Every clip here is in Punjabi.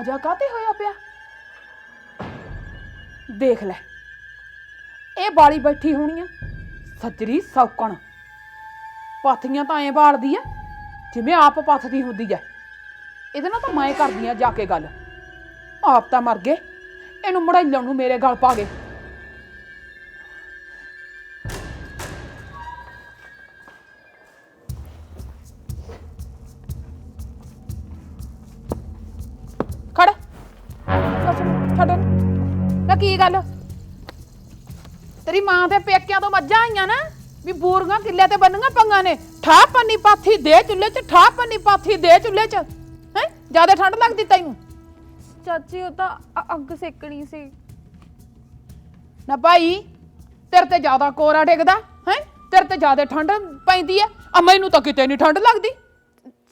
ਧੂਆਂ ਜਾ ਕਾਤੇ ਹੋਇਆ ਪਿਆ? ਦੇਖ ਲੈ, ਇਹ ਬਾਲੀ ਬੈਠੀ ਹੋਣੀ ਆ, ਸੱਜਰੀ ਸੌਕਣ। ਪਾਥੀਆਂ ਤਾਂ ਐ ਬਾਲਦੀ ਆ, ਜਿਵੇਂ ਆਪ ਪੱਥਦੀ ਹੁੰਦੀ ਐ। ਇਹਦੇ ਨਾਲ ਤਾਂ ਮੈਂ ਕਰਦੀ ਆ ਜਾ ਕੇ ਗੱਲ। ਆਪ ਤਾਂ ਮਰ ਗਏ, ਇਹਨੂੰ ਮੜਾਈਲਣ ਨੂੰ ਮੇਰੇ ਗਲ ਪਾ ਗਏ। ਮਾਂ ਦੇ ਪੇਕਿਆਂ ਤੋਂ ਮੱਝਾਂ ਆਈਆਂ ਨਾ ਵੀ ਬੂਰੀਆਂ ਕਿੱਲੇ ਤੇ ਬੰਨੀਆਂ ਪੰਗਾਂ ਨੇ। ਠਾ ਪੰਨੀ ਪਾਥੀ ਦੇ ਚੁੱਲ੍ਹੇ 'ਚ ਠਾ ਪੰਨੀ ਪਾਥੀ ਦੇ ਚੁੱਲ੍ਹੇ 'ਚ। ਹੈ? ਜ਼ਿਆਦਾ ਠੰਡ ਲੱਗਦੀ ਤੈਨੂੰ? ਚਾਚੀ ਉਹ ਤਾਂ ਅ- ਅੱਗ ਸੇਕਣੀ ਸੀ। ਨਾ ਭਾਈ ਤੇਰੇ ਤੇ ਜ਼ਿਆਦਾ ਕੋਰਾ ਡਿੱਗਦਾ ਹੈ? ਤੇਰੇ ਤੇ ਜ਼ਿਆਦਾ ਠੰਡ ਪੈਂਦੀ ਐ ਆ ਮੈਨੂੰ ਤਾਂ ਕਿਤੇ ਨਹੀਂ ਠੰਡ ਲੱਗਦੀ।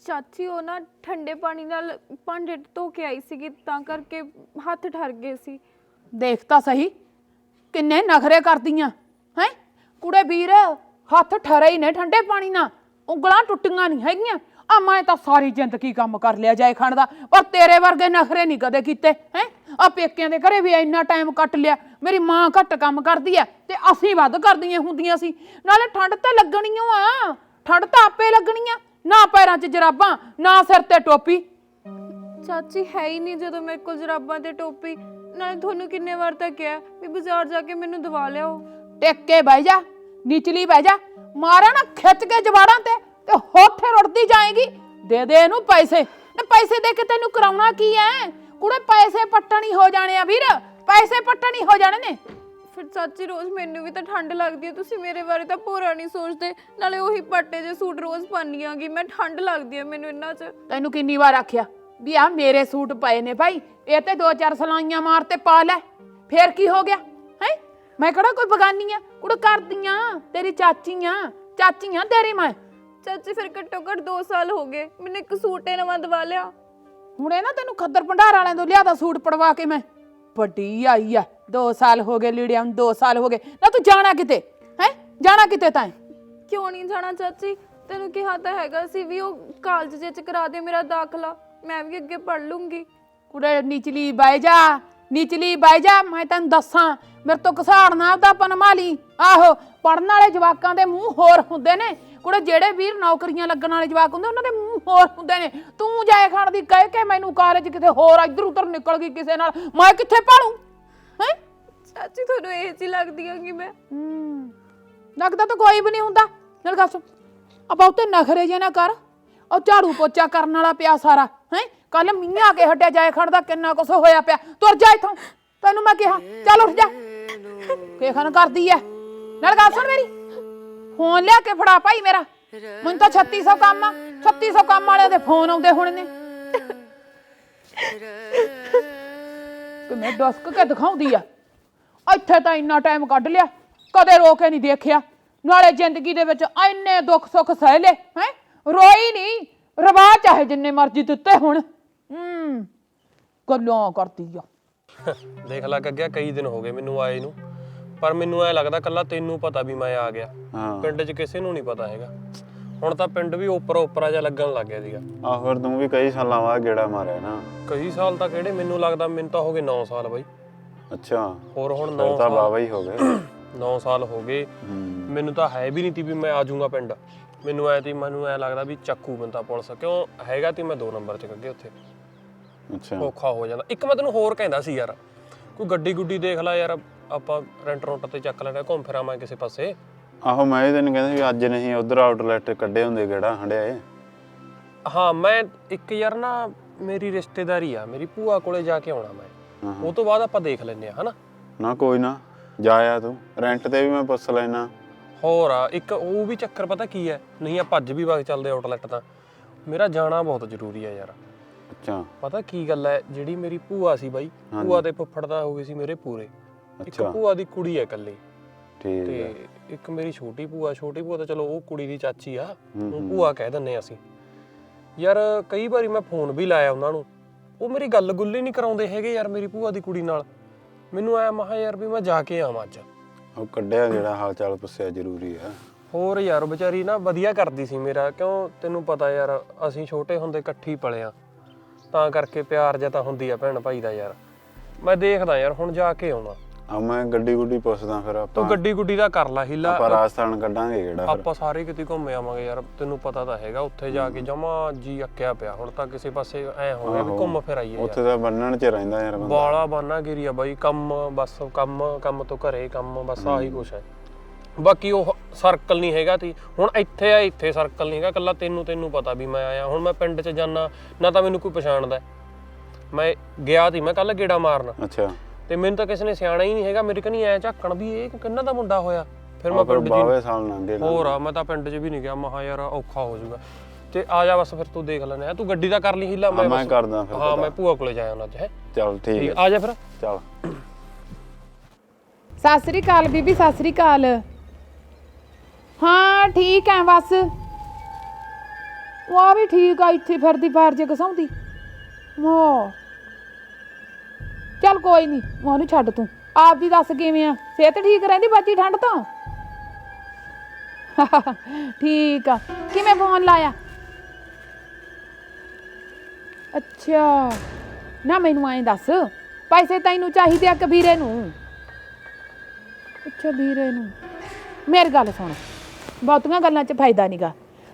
ਚਾਚੀ ਉਹ ਨਾ ਠੰਡੇ ਪਾਣੀ ਨਾਲ ਭਾਂਡੇ ਧੋ ਕੇ ਆਈ ਸੀਗੀ ਤਾਂ ਕਰਕੇ ਹੱਥ ਠਰ ਗਏ ਸੀ। ਦੇਖ ਤਾਂ ਸਹੀ ਕਿੰਨੇ ਨਖਰੇ ਕਰਦੀਆਂ ਹੈ? ਕੁੜੇ ਵੀਰ, ਹੱਥ ਠਰੇ ਹੀ ਨੇ ਠੰਡੇ ਪਾਣੀ ਨਾਲ। ਉਂਗਲਾਂ ਟੁੱਟੀਆਂ ਨਹੀਂ ਹੈਗੀਆਂ। ਆ ਮੈਂ ਤਾਂ ਸਾਰੀ ਜ਼ਿੰਦਗੀ ਕੰਮ ਕਰ ਲਿਆ ਜਾਏ ਖਾਣ ਦਾ, ਪਰ ਤੇਰੇ ਵਰਗੇ ਨਖਰੇ ਨਹੀਂ ਕਦੇ ਕੀਤੇ, ਹੈ? ਆ ਪੇਕਿਆਂ ਦੇ ਘਰੇ ਵੀ ਇੰਨਾ ਟਾਈਮ ਕੱਟ ਲਿਆ। ਮੇਰੀ ਮਾਂ ਘੱਟ ਕੰਮ ਕਰਦੀ ਐ, ਤੇ ਅਸੀਂ ਵੱਧ ਕਰਦੀਆਂ ਹੁੰਦੀਆਂ ਸੀ। ਨਾਲੇ ਠੰਡ ਤਾਂ ਲੱਗਣੀ ਆ। ਠੰਡ ਤਾਂ ਆਪੇ ਲੱਗਣੀ ਆ। ਨਾ ਪੈਰਾਂ 'ਚ ਜਰਾਬਾਂ, ਨਾ ਸਿਰ ਤੇ ਟੋਪੀ। ਚਾਚੀ ਹੈ ਹੀ ਨਹੀਂ ਜਦੋਂ ਮੇਰੇ ਕੋਲ ਜਰਾਬਾਂ ਤੇ ਟੋਪੀ। ਨਾਲੇ ਤੁਹਾਨੂੰ ਕਿੰਨੇ ਵਾਰ ਤਾਂ ਕਿਹਾ ਵੀ ਬਾਜ਼ਾਰ ਜਾ ਕੇ ਮੈਨੂੰ ਦਵਾ ਲਿਆਓ। ਟਿਕ ਕੇ ਬਹਿ ਜਾ ਨਿਚਲੀ ਬਹਿ ਜਾ ਮਾਰਾ ਨਾ ਖਿੱਚ ਕੇ ਜਵਾੜਾਂ ਤੇ ਤੇ ਹੋਠੇ ਰੁੜਦੀ ਜਾਏਗੀ। ਦੇ ਦੇ ਇਹਨੂੰ ਪੈਸੇ। ਤੇ ਪੈਸੇ ਦੇ ਕੇ ਤੈਨੂੰ ਕਰਾਉਣਾ ਕੀ ਐ? ਕੁੜੇ ਪੈਸੇ ਪੱਟਣੀ ਹੋ ਜਾਣੇ ਆ ਵੀਰ। ਪੈਸੇ ਪੱਟਣੀ ਹੋ ਜਾਣੇ ਨੇ। ਫਿਰ ਚਾਚੀ ਰੋਜ਼ ਮੈਨੂੰ ਵੀ ਤਾਂ ਠੰਡ ਲੱਗਦੀ ਹੈ ਤੁਸੀਂ ਮੇਰੇ ਬਾਰੇ ਤਾਂ ਪੂਰਾ ਨਹੀਂ ਸੋਚਦੇ। ਨਾਲੇ ਉਹੀ ਪੱਟੇ ਜੇ ਸੂਟ ਰੋਜ਼ ਪਾਉਂਦੀ ਆਂਗੀ। ਮੈਂ ਠੰਡ ਲੱਗਦੀ ਹੈ ਮੈਨੂੰ ਇੰਨਾ ਚ। ਤੈਨੂੰ ਕਿੰਨੀ ਵਾਰ ਆਖਿਆ ਵੀ ਆ ਮੇਰੇ ਸੂਟ ਪਏ ਨੇ ਭਾਈ। ਇਹ ਤੇ ਦੋ ਚਾਰ ਸਲਾਈਆਂ ਮਾਰ ਤੇ ਪਾ ਲੈ। ਫੇਰ ਕੀ ਹੋ ਗਿਆ? ਮੈਂ ਕਿਹੜਾ ਕੋਈ ਬਗਾਨੀ ਆ ਕੁੜ ਕਰਦੀਆਂ ਤੇਰੀ ਚਾਚੀਆਂ ਚਾਚੀਆਂ ਤੇਰੀ ਮੈਂ। ਚਾਚੀ ਫਿਰ ਘੱਟੋ ਘੱਟ 2 ਸਾਲ ਹੋ ਗਏ ਮੈਨੂੰ ਇੱਕ ਸੂਟ ਹੀ ਨਵਾਂ ਦਵਾ ਲਿਆ। ਹੁਣ ਇਹ ਨਾ ਤੈਨੂੰ ਖੱਦਰ ਭੰਡਾਰ ਵਾਲਿਆਂ ਤੋਂ ਲਿਆਦਾ ਸੂਟ ਪੜਵਾ ਕੇ ਮੈਂ। ਵੱਡੀ ਆਈ ਆ 2 ਸਾਲ ਹੋ ਗਏ ਲੀੜਿਆਂ ਨੂੰ 2 ਸਾਲ ਹੋ ਗਏ। ਨਾ ਤੂੰ ਜਾਣਾ ਕਿਤੇ? ਹੈ? ਜਾਣਾ ਕਿਤੇ ਤਾਂ? ਕਿਉਂ ਨਹੀਂ ਜਾਣਾ ਚਾਚੀ? ਤੈਨੂੰ ਕਿਹਾ ਤਾਂ ਹੈਗਾ ਸੀ ਵੀ ਉਹ ਕਾਲਜ ਜੇ ਚ ਕਰਾ ਦੇ ਮੇਰਾ ਦਾਖਲਾ। ਮੈਂ ਵੀ ਅੱਗੇ ਪੜ ਲੂੰਗੀ। ਕੁੜੇ ਨੀਚਲੀ ਬਾਈ ਜਾ। ਨੀਚਲੀ ਬਾਈ ਜਾ ਮੈਂ ਤੈਨੂੰ ਦੱਸਾਂ ਮੇਰੇ ਤੋਂ ਘਸਾੜਨਾ ਉਹਦਾ ਪਨਮਾ ਲਈ ਆਹੋ ਪੜਨ ਵਾਲੇ ਜਵਾਕਾਂ ਦੇ ਮੂੰਹ ਹੋਰ ਹੁੰਦੇ ਨੇ। ਕੁੜੇ ਜਿਹੜੇ ਵੀਰ ਨੌਕਰੀਆਂ ਲੱਗਣ ਵਾਲੇ ਜਵਾਕ ਹੁੰਦੇ ਉਹਨਾਂ ਦੇ ਮੂੰਹ ਹੋਰ ਹੁੰਦੇ ਨੇ। ਤੂੰ ਜਾਏ ਖਾਣ ਦੀ ਕਹਿ ਕੇ ਮੈਨੂੰ ਕਾਲਜ ਕਿਤੇ ਹੋਰ ਇੱਧਰ ਉੱਧਰ ਨਿਕਲ ਗਈ ਕਿਸੇ ਨਾਲ। ਮੈਂ ਕਿੱਥੇ ਪੜੂੰ ਹੈ? ਚਾਚੀ ਤੁਹਾਨੂੰ ਇਹ ਜੀ ਲੱਗਦੀ ਆਂਗੀ ਮੈਂ ਹੂੰ। ਲੱਗਦਾ ਤਾਂ ਕੋਈ ਵੀ ਨਹੀਂ ਹੁੰਦਾ। ਚਲ ਗੱਲ ਸੁਣ। ਆ ਬਹੁਤੇ ਨਖਰੇ ਜੇ ਨਾ ਕਰ। ਉਹ ਝਾੜੂ ਪੋਚਾ ਕਰਨ ਵਾਲਾ ਪਿਆ ਸਾਰਾ। ਹੈ? ਕੱਲ ਮੀਂਹ ਆ ਕੇ ਹਟਿਆ ਜਾਏ ਖੜਦਾ ਕਿੰਨਾ ਕੁਛ ਹੋਇਆ ਪਿਆ। ਤੁਰ ਜਾ ਇਥੋਂ। ਤੈਨੂੰ ਮੈਂ ਕਿਹਾ, ਚੱਲ ਉੱਠ ਜਾ। ਕਿਹਖਣ ਕਰਦੀ ਐ। ਨਾਲ ਗੱਲ ਸੁਣ ਮੇਰੀ। ਫੋਨ ਲਿਆ ਕੇ ਫੜਾ ਭਾਈ ਮੇਰਾ। ਮੈਨੂੰ ਤਾਂ 3600 ਕੰਮ ਆ। 3600 ਕੰਮ ਵਾਲਿਆਂ ਦੇ ਫੋਨ ਆਉਂਦੇ ਹੁਣ ਨੇ। ਕਿ ਮੈਂ ਡਸਕ ਕੇ ਦਿਖਾਉਂਦੀ ਆ। ਇੱਥੇ ਤਾਂ ਇੰਨਾ ਟਾਈਮ ਕੱਢ ਲਿਆ। ਕਦੇ ਰੋ ਕੇ ਨਹੀਂ ਦੇਖਿਆ। ਨਾਲੇ ਜ਼ਿੰਦਗੀ ਦੇ ਵਿੱਚ ਇੰਨੇ ਦੁੱਖ ਸੁੱਖ ਸਹਿ ਲਏ, ਹੈ? ਰੋਈ ਨਹੀਂ। ਰਵਾ ਚਾਹੇ ਜਿੰਨੇ ਮਰਜ਼ੀ ਦਿੱਤੇ ਹੁਣ। ਹੂੰ ਗੱਲਾਂ ਕਰਦੀ ਆ। ਦੇਖ ਲੱਗ ਗਿਆ ਕਈ ਦਿਨ ਹੋ ਗਏ ਮੈਨੂੰ ਆਏ ਨੂੰ। ਪਰ ਮੈਨੂੰ ਐ ਲੱਗਦਾ ਕੱਲਾ ਤੈਨੂੰ ਪਤਾ ਵੀ ਮੈਂ ਆ ਗਿਆ। ਹਾਂ। ਪਿੰਡ 'ਚ ਕਿਸੇ ਨੂੰ ਨਹੀਂ ਪਤਾ ਹੈਗਾ। ਹੁਣ ਤਾਂ ਪਿੰਡ ਵੀ ਓਪਰਾ ਓਪਰਾ ਜਿਹਾ ਲੱਗਣ ਲੱਗ ਗਿਆ ਸੀਗਾ। ਆਹ ਫਿਰ ਤੂੰ ਵੀ ਕਈ ਸਾਲਾਂ ਬਾਅਦ ਗੇੜਾ ਮਾਰਿਆ ਨਾ। ਕਈ ਸਾਲ ਤਾਂ ਕਿਹੜੇ ਮੈਨੂੰ ਲੱਗਦਾ ਮੈਨੂੰ ਤਾਂ ਹੋ ਗਏ 9 ਸਾਲ ਬਾਈ। ਅੱਛਾ। ਹੋਰ ਹੁਣ 9 ਫਿਰ ਤਾਂ ਸਾਲ ਬਾਬਾ ਹੀ ਹੋ ਗਏ। 9 ਸਾਲ ਹੋ ਗਏ। ਹੂੰ। ਮੈਨੂੰ ਤਾਂ ਹੈ ਵੀ ਨਹੀਂ ਤੀ ਵੀ ਮੈਂ ਆ ਜਾਊਂਗਾ ਪਿੰਡ। ਮੈਨੂੰ ਐ ਤੀ ਮੈਨੂੰ ਐ ਲੱਗਦਾ ਵੀ ਚੱਕੂ ਬੰਦਾ ਪੁਲਿਸ। ਕਿਉਂ ਹੈਗਾ ਤੀ ਮੈਂ 2 ਨੰਬਰ 'ਚ ਕੱਗੇ ਉੱਥੇ। ਅੱਛਾ। ਔਖਾ ਹੋ ਜਾਂਦਾ। ਇੱਕ ਮੈਂ ਤੈਨੂੰ ਹੋਰ ਕਹਿੰਦਾ ਸੀ ਯਾਰ ਕੋਈ ਗੱਡੀ ਗੁੱਡੀ ਦੇਖ ਲੈ ਯਾਰ ਆਪਾਂ ਰੈਂਟ ਰੋਟ ਤੇ ਚੱਕ ਲੈਣਾ ਘੁੰਮ ਫਿਰਾਂ ਮੈਂ ਕਿਸੇ ਪਾਸੇ। ਆਹੋ ਮੈਂ ਵੀ ਤੈਨੂੰ ਕਹਿੰਦਾ ਵੀ ਅੱਜ ਨਹੀਂ ਉਧਰ ਆਊਟਲੈਟ ਕੱਢੇ ਹੁੰਦੇ ਗੇੜਾ ਹੰਡਿਆਏ ਹਾਂ ਮੈਂ ਇੱਕ ਯਾਰ ਨਾ ਮੇਰੀ ਰਿਸ਼ਤੇਦਾਰੀ ਆ ਮੇਰੀ ਭੂਆ ਕੋਲੇ ਜਾ ਕੇ ਆਉਣਾ ਮੈਂ। ਉਹ ਤੋਂ ਬਾਅਦ ਆਪਾਂ ਦੇਖ ਲੈਨੇ ਆ ਹਨਾ? ਨਾ ਕੋਈ ਨਾ ਜਾਇਆ ਤੂੰ। ਰੈਂਟ ਤੇ ਵੀ ਮੈਂ ਪੁੱਛ ਲੈਣਾ ਹੋਰ ਆ ਇੱਕ ਉਹ ਵੀ ਚੱਕਰ ਪਤਾ ਕੀ ਹੈ? ਨਹੀਂ ਆਪਾਂ ਅੱਜ ਵੀ ਵਗ ਚੱਲਦੇ ਆਊਟਲੈਟ ਤਾਂ। ਮੇਰਾ ਜਾਣਾ ਬਹੁਤ ਜ਼ਰੂਰੀ ਹੈ ਯਾਰ। ਅੱਛਾ। ਪਤਾ ਕੀ ਗੱਲ ਹੈ ਜਿਹੜੀ ਮੇਰੀ ਭੂਆ ਸੀ ਬਾਈ। ਭੂਆ ਤੇ ਫੁੱਫੜ ਦਾ ਹੋ ਗਈ ਸੀ ਮੇਰੇ ਪੂਰੇ। ਇੱਕ ਅੱਛਾ। ਭੂਆ ਦੀ ਕੁੜੀ ਹੈ ਇਕੱਲੀ। ਠੀਕ ਤੇ ਇੱਕ ਮੇਰੀ ਛੋਟੀ ਭੂਆ ਛੋਟੀ ਭੂਆ ਤਾਂ ਚਲੋ ਉਹ ਕੁੜੀ ਦੀ ਚਾਚੀ ਆ ਹੂੰ, ਉਹ ਹੂੰ। ਭੂਆ ਕਹਿ ਦਿੰਨੇ ਆ ਅਸੀਂ। ਯਾਰ ਕਈ ਵਾਰੀ ਮੈਂ ਫੋਨ ਵੀ ਲਾਇਆ ਉਹਨਾਂ ਨੂੰ ਉਹ ਮੇਰੀ ਗੱਲ ਗੁੱਲੀ ਨਹੀਂ ਕਰਾਉਂਦੇ ਹੈਗੇ ਯਾਰ ਮੇਰੀ ਭੂਆ ਦੀ ਕੁੜੀ ਨਾਲ। ਮੈਨੂੰ ਆਇਆ ਮਹਾ ਯਾਰ ਵੀ ਮੈਂ ਜਾ ਕੇ ਆਵਾਂ ਅੱਜ। ਉਹ ਕੱਢਿਆ ਜਿਹੜਾ ਹਾਲ ਚਾਲ ਪੁੱਛਿਆ ਜ਼ਰੂਰੀ ਆ। ਹੋਰ ਯਾਰ ਵਿਚਾਰੀ ਨਾ ਵਧੀਆ ਕਰਦੀ ਸੀ ਮੇਰਾ ਕਿਉਂ ਤੈਨੂੰ ਪਤਾ ਯਾਰ ਅਸੀਂ ਛੋਟੇ ਹੁੰਦੇ ਇਕੱਠੀ ਪਲੇ ਆ। ਤਾਂ ਕਰਕੇ ਪਿਆਰ ਜਿਹਾ ਤਾਂ ਹੁੰਦੀ ਆ ਭੈਣ ਭਾਈ ਦਾ ਯਾਰ। ਮੈਂ ਦੇਖਦਾ ਯਾਰ ਹੁਣ ਜਾ ਕੇ ਆਉਣਾ। ਆ ਮੈਂ ਗੱਡੀ ਗੁੱਡੀ ਪੁੱਛਦਾ ਫਿਰ ਤੂੰ ਆਪਾਂ ਗੱਡੀ ਗੁੱਡੀ ਦਾ ਕਰ ਲਾ ਹੀਲਾ। ਆਪਾਂ ਰਾਜਸਥਾਨ ਕੱਢਾਂਗੇ ਕਿਹੜਾ ਫਿਰ? ਆਪਾਂ ਸਾਰੇ ਕਿਤੇ ਘੁੰਮ ਆਵਾਂਗੇ ਯਾਰ ਤੈਨੂੰ ਪਤਾ ਤਾਂ ਹੈਗਾ ਉੱਥੇ ਜਾ ਕੇ ਜਮਾ ਜੀ ਅੱਕਿਆ ਪਿਆ। ਹੁਣ ਤਾਂ ਕਿਸੇ ਪਾਸੇ ਐ ਹੋ ਗਿਆ ਵੀ। ਘੁੰਮ ਫਿਰ ਆਈਏ ਯਾਰ। ਉੱਥੇ ਤਾਂ ਬੰਨਣ ਚ ਰਹਿੰਦਾ ਯਾਰ ਬੰਦਾ। ਬਾਲਾ ਬਾਨਾ ਗਿਰੀ ਆ ਬਾਈ ਕੰਮ ਬਸ ਕੰਮ ਕੰਮ ਤੋਂ ਘਰੇ ਕੰਮ ਬਸ ਆਹੀ ਕੁਛ ਹੈ। ਬਾਕੀ ਉਹ ਸਰਕਲ ਨਹੀਂ ਹੈਗਾ ਤੀ। ਹੁਣ ਇੱਥੇ ਆ ਇੱਥੇ ਸਰਕਲ ਨਹੀਂ ਹੈਗਾ। ਕੱਲਾ ਤੈਨੂੰ ਤੈਨੂੰ ਪਤਾ ਵੀ ਮੈਂ ਆਇਆ। ਹੁਣ ਮੈਂ ਪਿੰਡ 'ਚ ਜਾਣਾ ਨਾ ਤਾਂ ਮੈਨੂੰ ਕੋਈ ਪਛਾਣਦਾ। ਮੈਂ ਗਿਆ ਤੀ ਮੈਂ ਕੱਲ ਗੇੜਾ ਮਾਰਨ। ਅੱਛਾ। ਤੇ ਮੈਨੂੰ ਤਾਂ ਕਿਸੇ ਨੇ ਸਿਆਣਾ ਹੀ ਨਹੀਂ ਹੈਗਾ। ਮੇਰੇ ਕਨੀ ਐ ਝਾਕਣ ਵੀ ਇਹ ਕਿੰਨਾ ਦਾ ਮੁੰਡਾ ਹੋਇਆ। ਫਿਰ ਮੈਂ ਪਿੰਡ 'ਚ ਬਾਵੇ ਸਾਲ ਨਾ ਹੋਰ ਆ ਮੈਂ ਤਾਂ ਪਿੰਡ 'ਚ ਵੀ ਨਹੀਂ ਗਿਆ। ਮਹਾ ਯਾਰ ਔਖਾ ਹੋ ਜਾਊਗਾ। ਤੇ ਆ ਜਾ ਬਸ ਫਿਰ ਤੂੰ ਦੇਖ ਲੈਣਾ ਹੈ ਤੂੰ ਗੱਡੀ ਦਾ ਕਰ ਲਈ ਹੀਲਾ ਮੈਂ ਬਸ- ਕਰਦਾ ਫਿਰ ਹਾਂ। ਮੈਂ ਭੂਆ ਕੋਲੇ ਜਾਇਆ ਉਹਨਾਂ ਅੱਜ ਹੈ। ਚੱਲ ਠੀਕ ਆ ਜਾ ਫਿਰ। ਚੱਲ। ਸਤਿ ਸ੍ਰੀ ਅਕਾਲ ਬੀਬੀ ਸਤਿ ਸ੍ਰੀ ਅਕਾਲ। ਹਾਂ, ਠੀਕ ਐ ਬਸ। ਉਹ ਵੀ ਠੀਕ ਆ, ਇੱਥੇ ਫਿਰਦੀ ਫਾਰ ਜੇ ਕਸਾਉਂਦੀ ਮੋ। ਚੱਲ ਕੋਈ ਨਹੀਂ ਉਹਨੂੰ ਛੱਡ ਤੂੰ। ਆਪ ਦੀ ਦੱਸ ਕਿਵੇਂ ਆ? ਸਿਹਤ ਠੀਕ ਰਹਿੰਦੀ ਬੱਚੀ ਠੰਡ ਤੋਂ? ਠੀਕ ਆ। ਕਿਵੇਂ ਫੋਨ ਲਾਇਆ? ਅੱਛਾ। ਨਾ ਮੈਨੂੰ ਐਂ ਦੱਸ, ਪੈਸੇ ਤੈਨੂੰ ਚਾਹੀਦੇ ਆ ਕਬੀਰੇ ਨੂੰ। ਅੱਛਾ, ਵੀਰੇ ਨੂੰ। ਮੇਰੀ ਗੱਲ ਸੁਣ। ਬਹੁਤੀਆਂ ਗੱਲਾਂ 'ਚ ਫਾਇਦਾ ਨਹੀਂਗਾ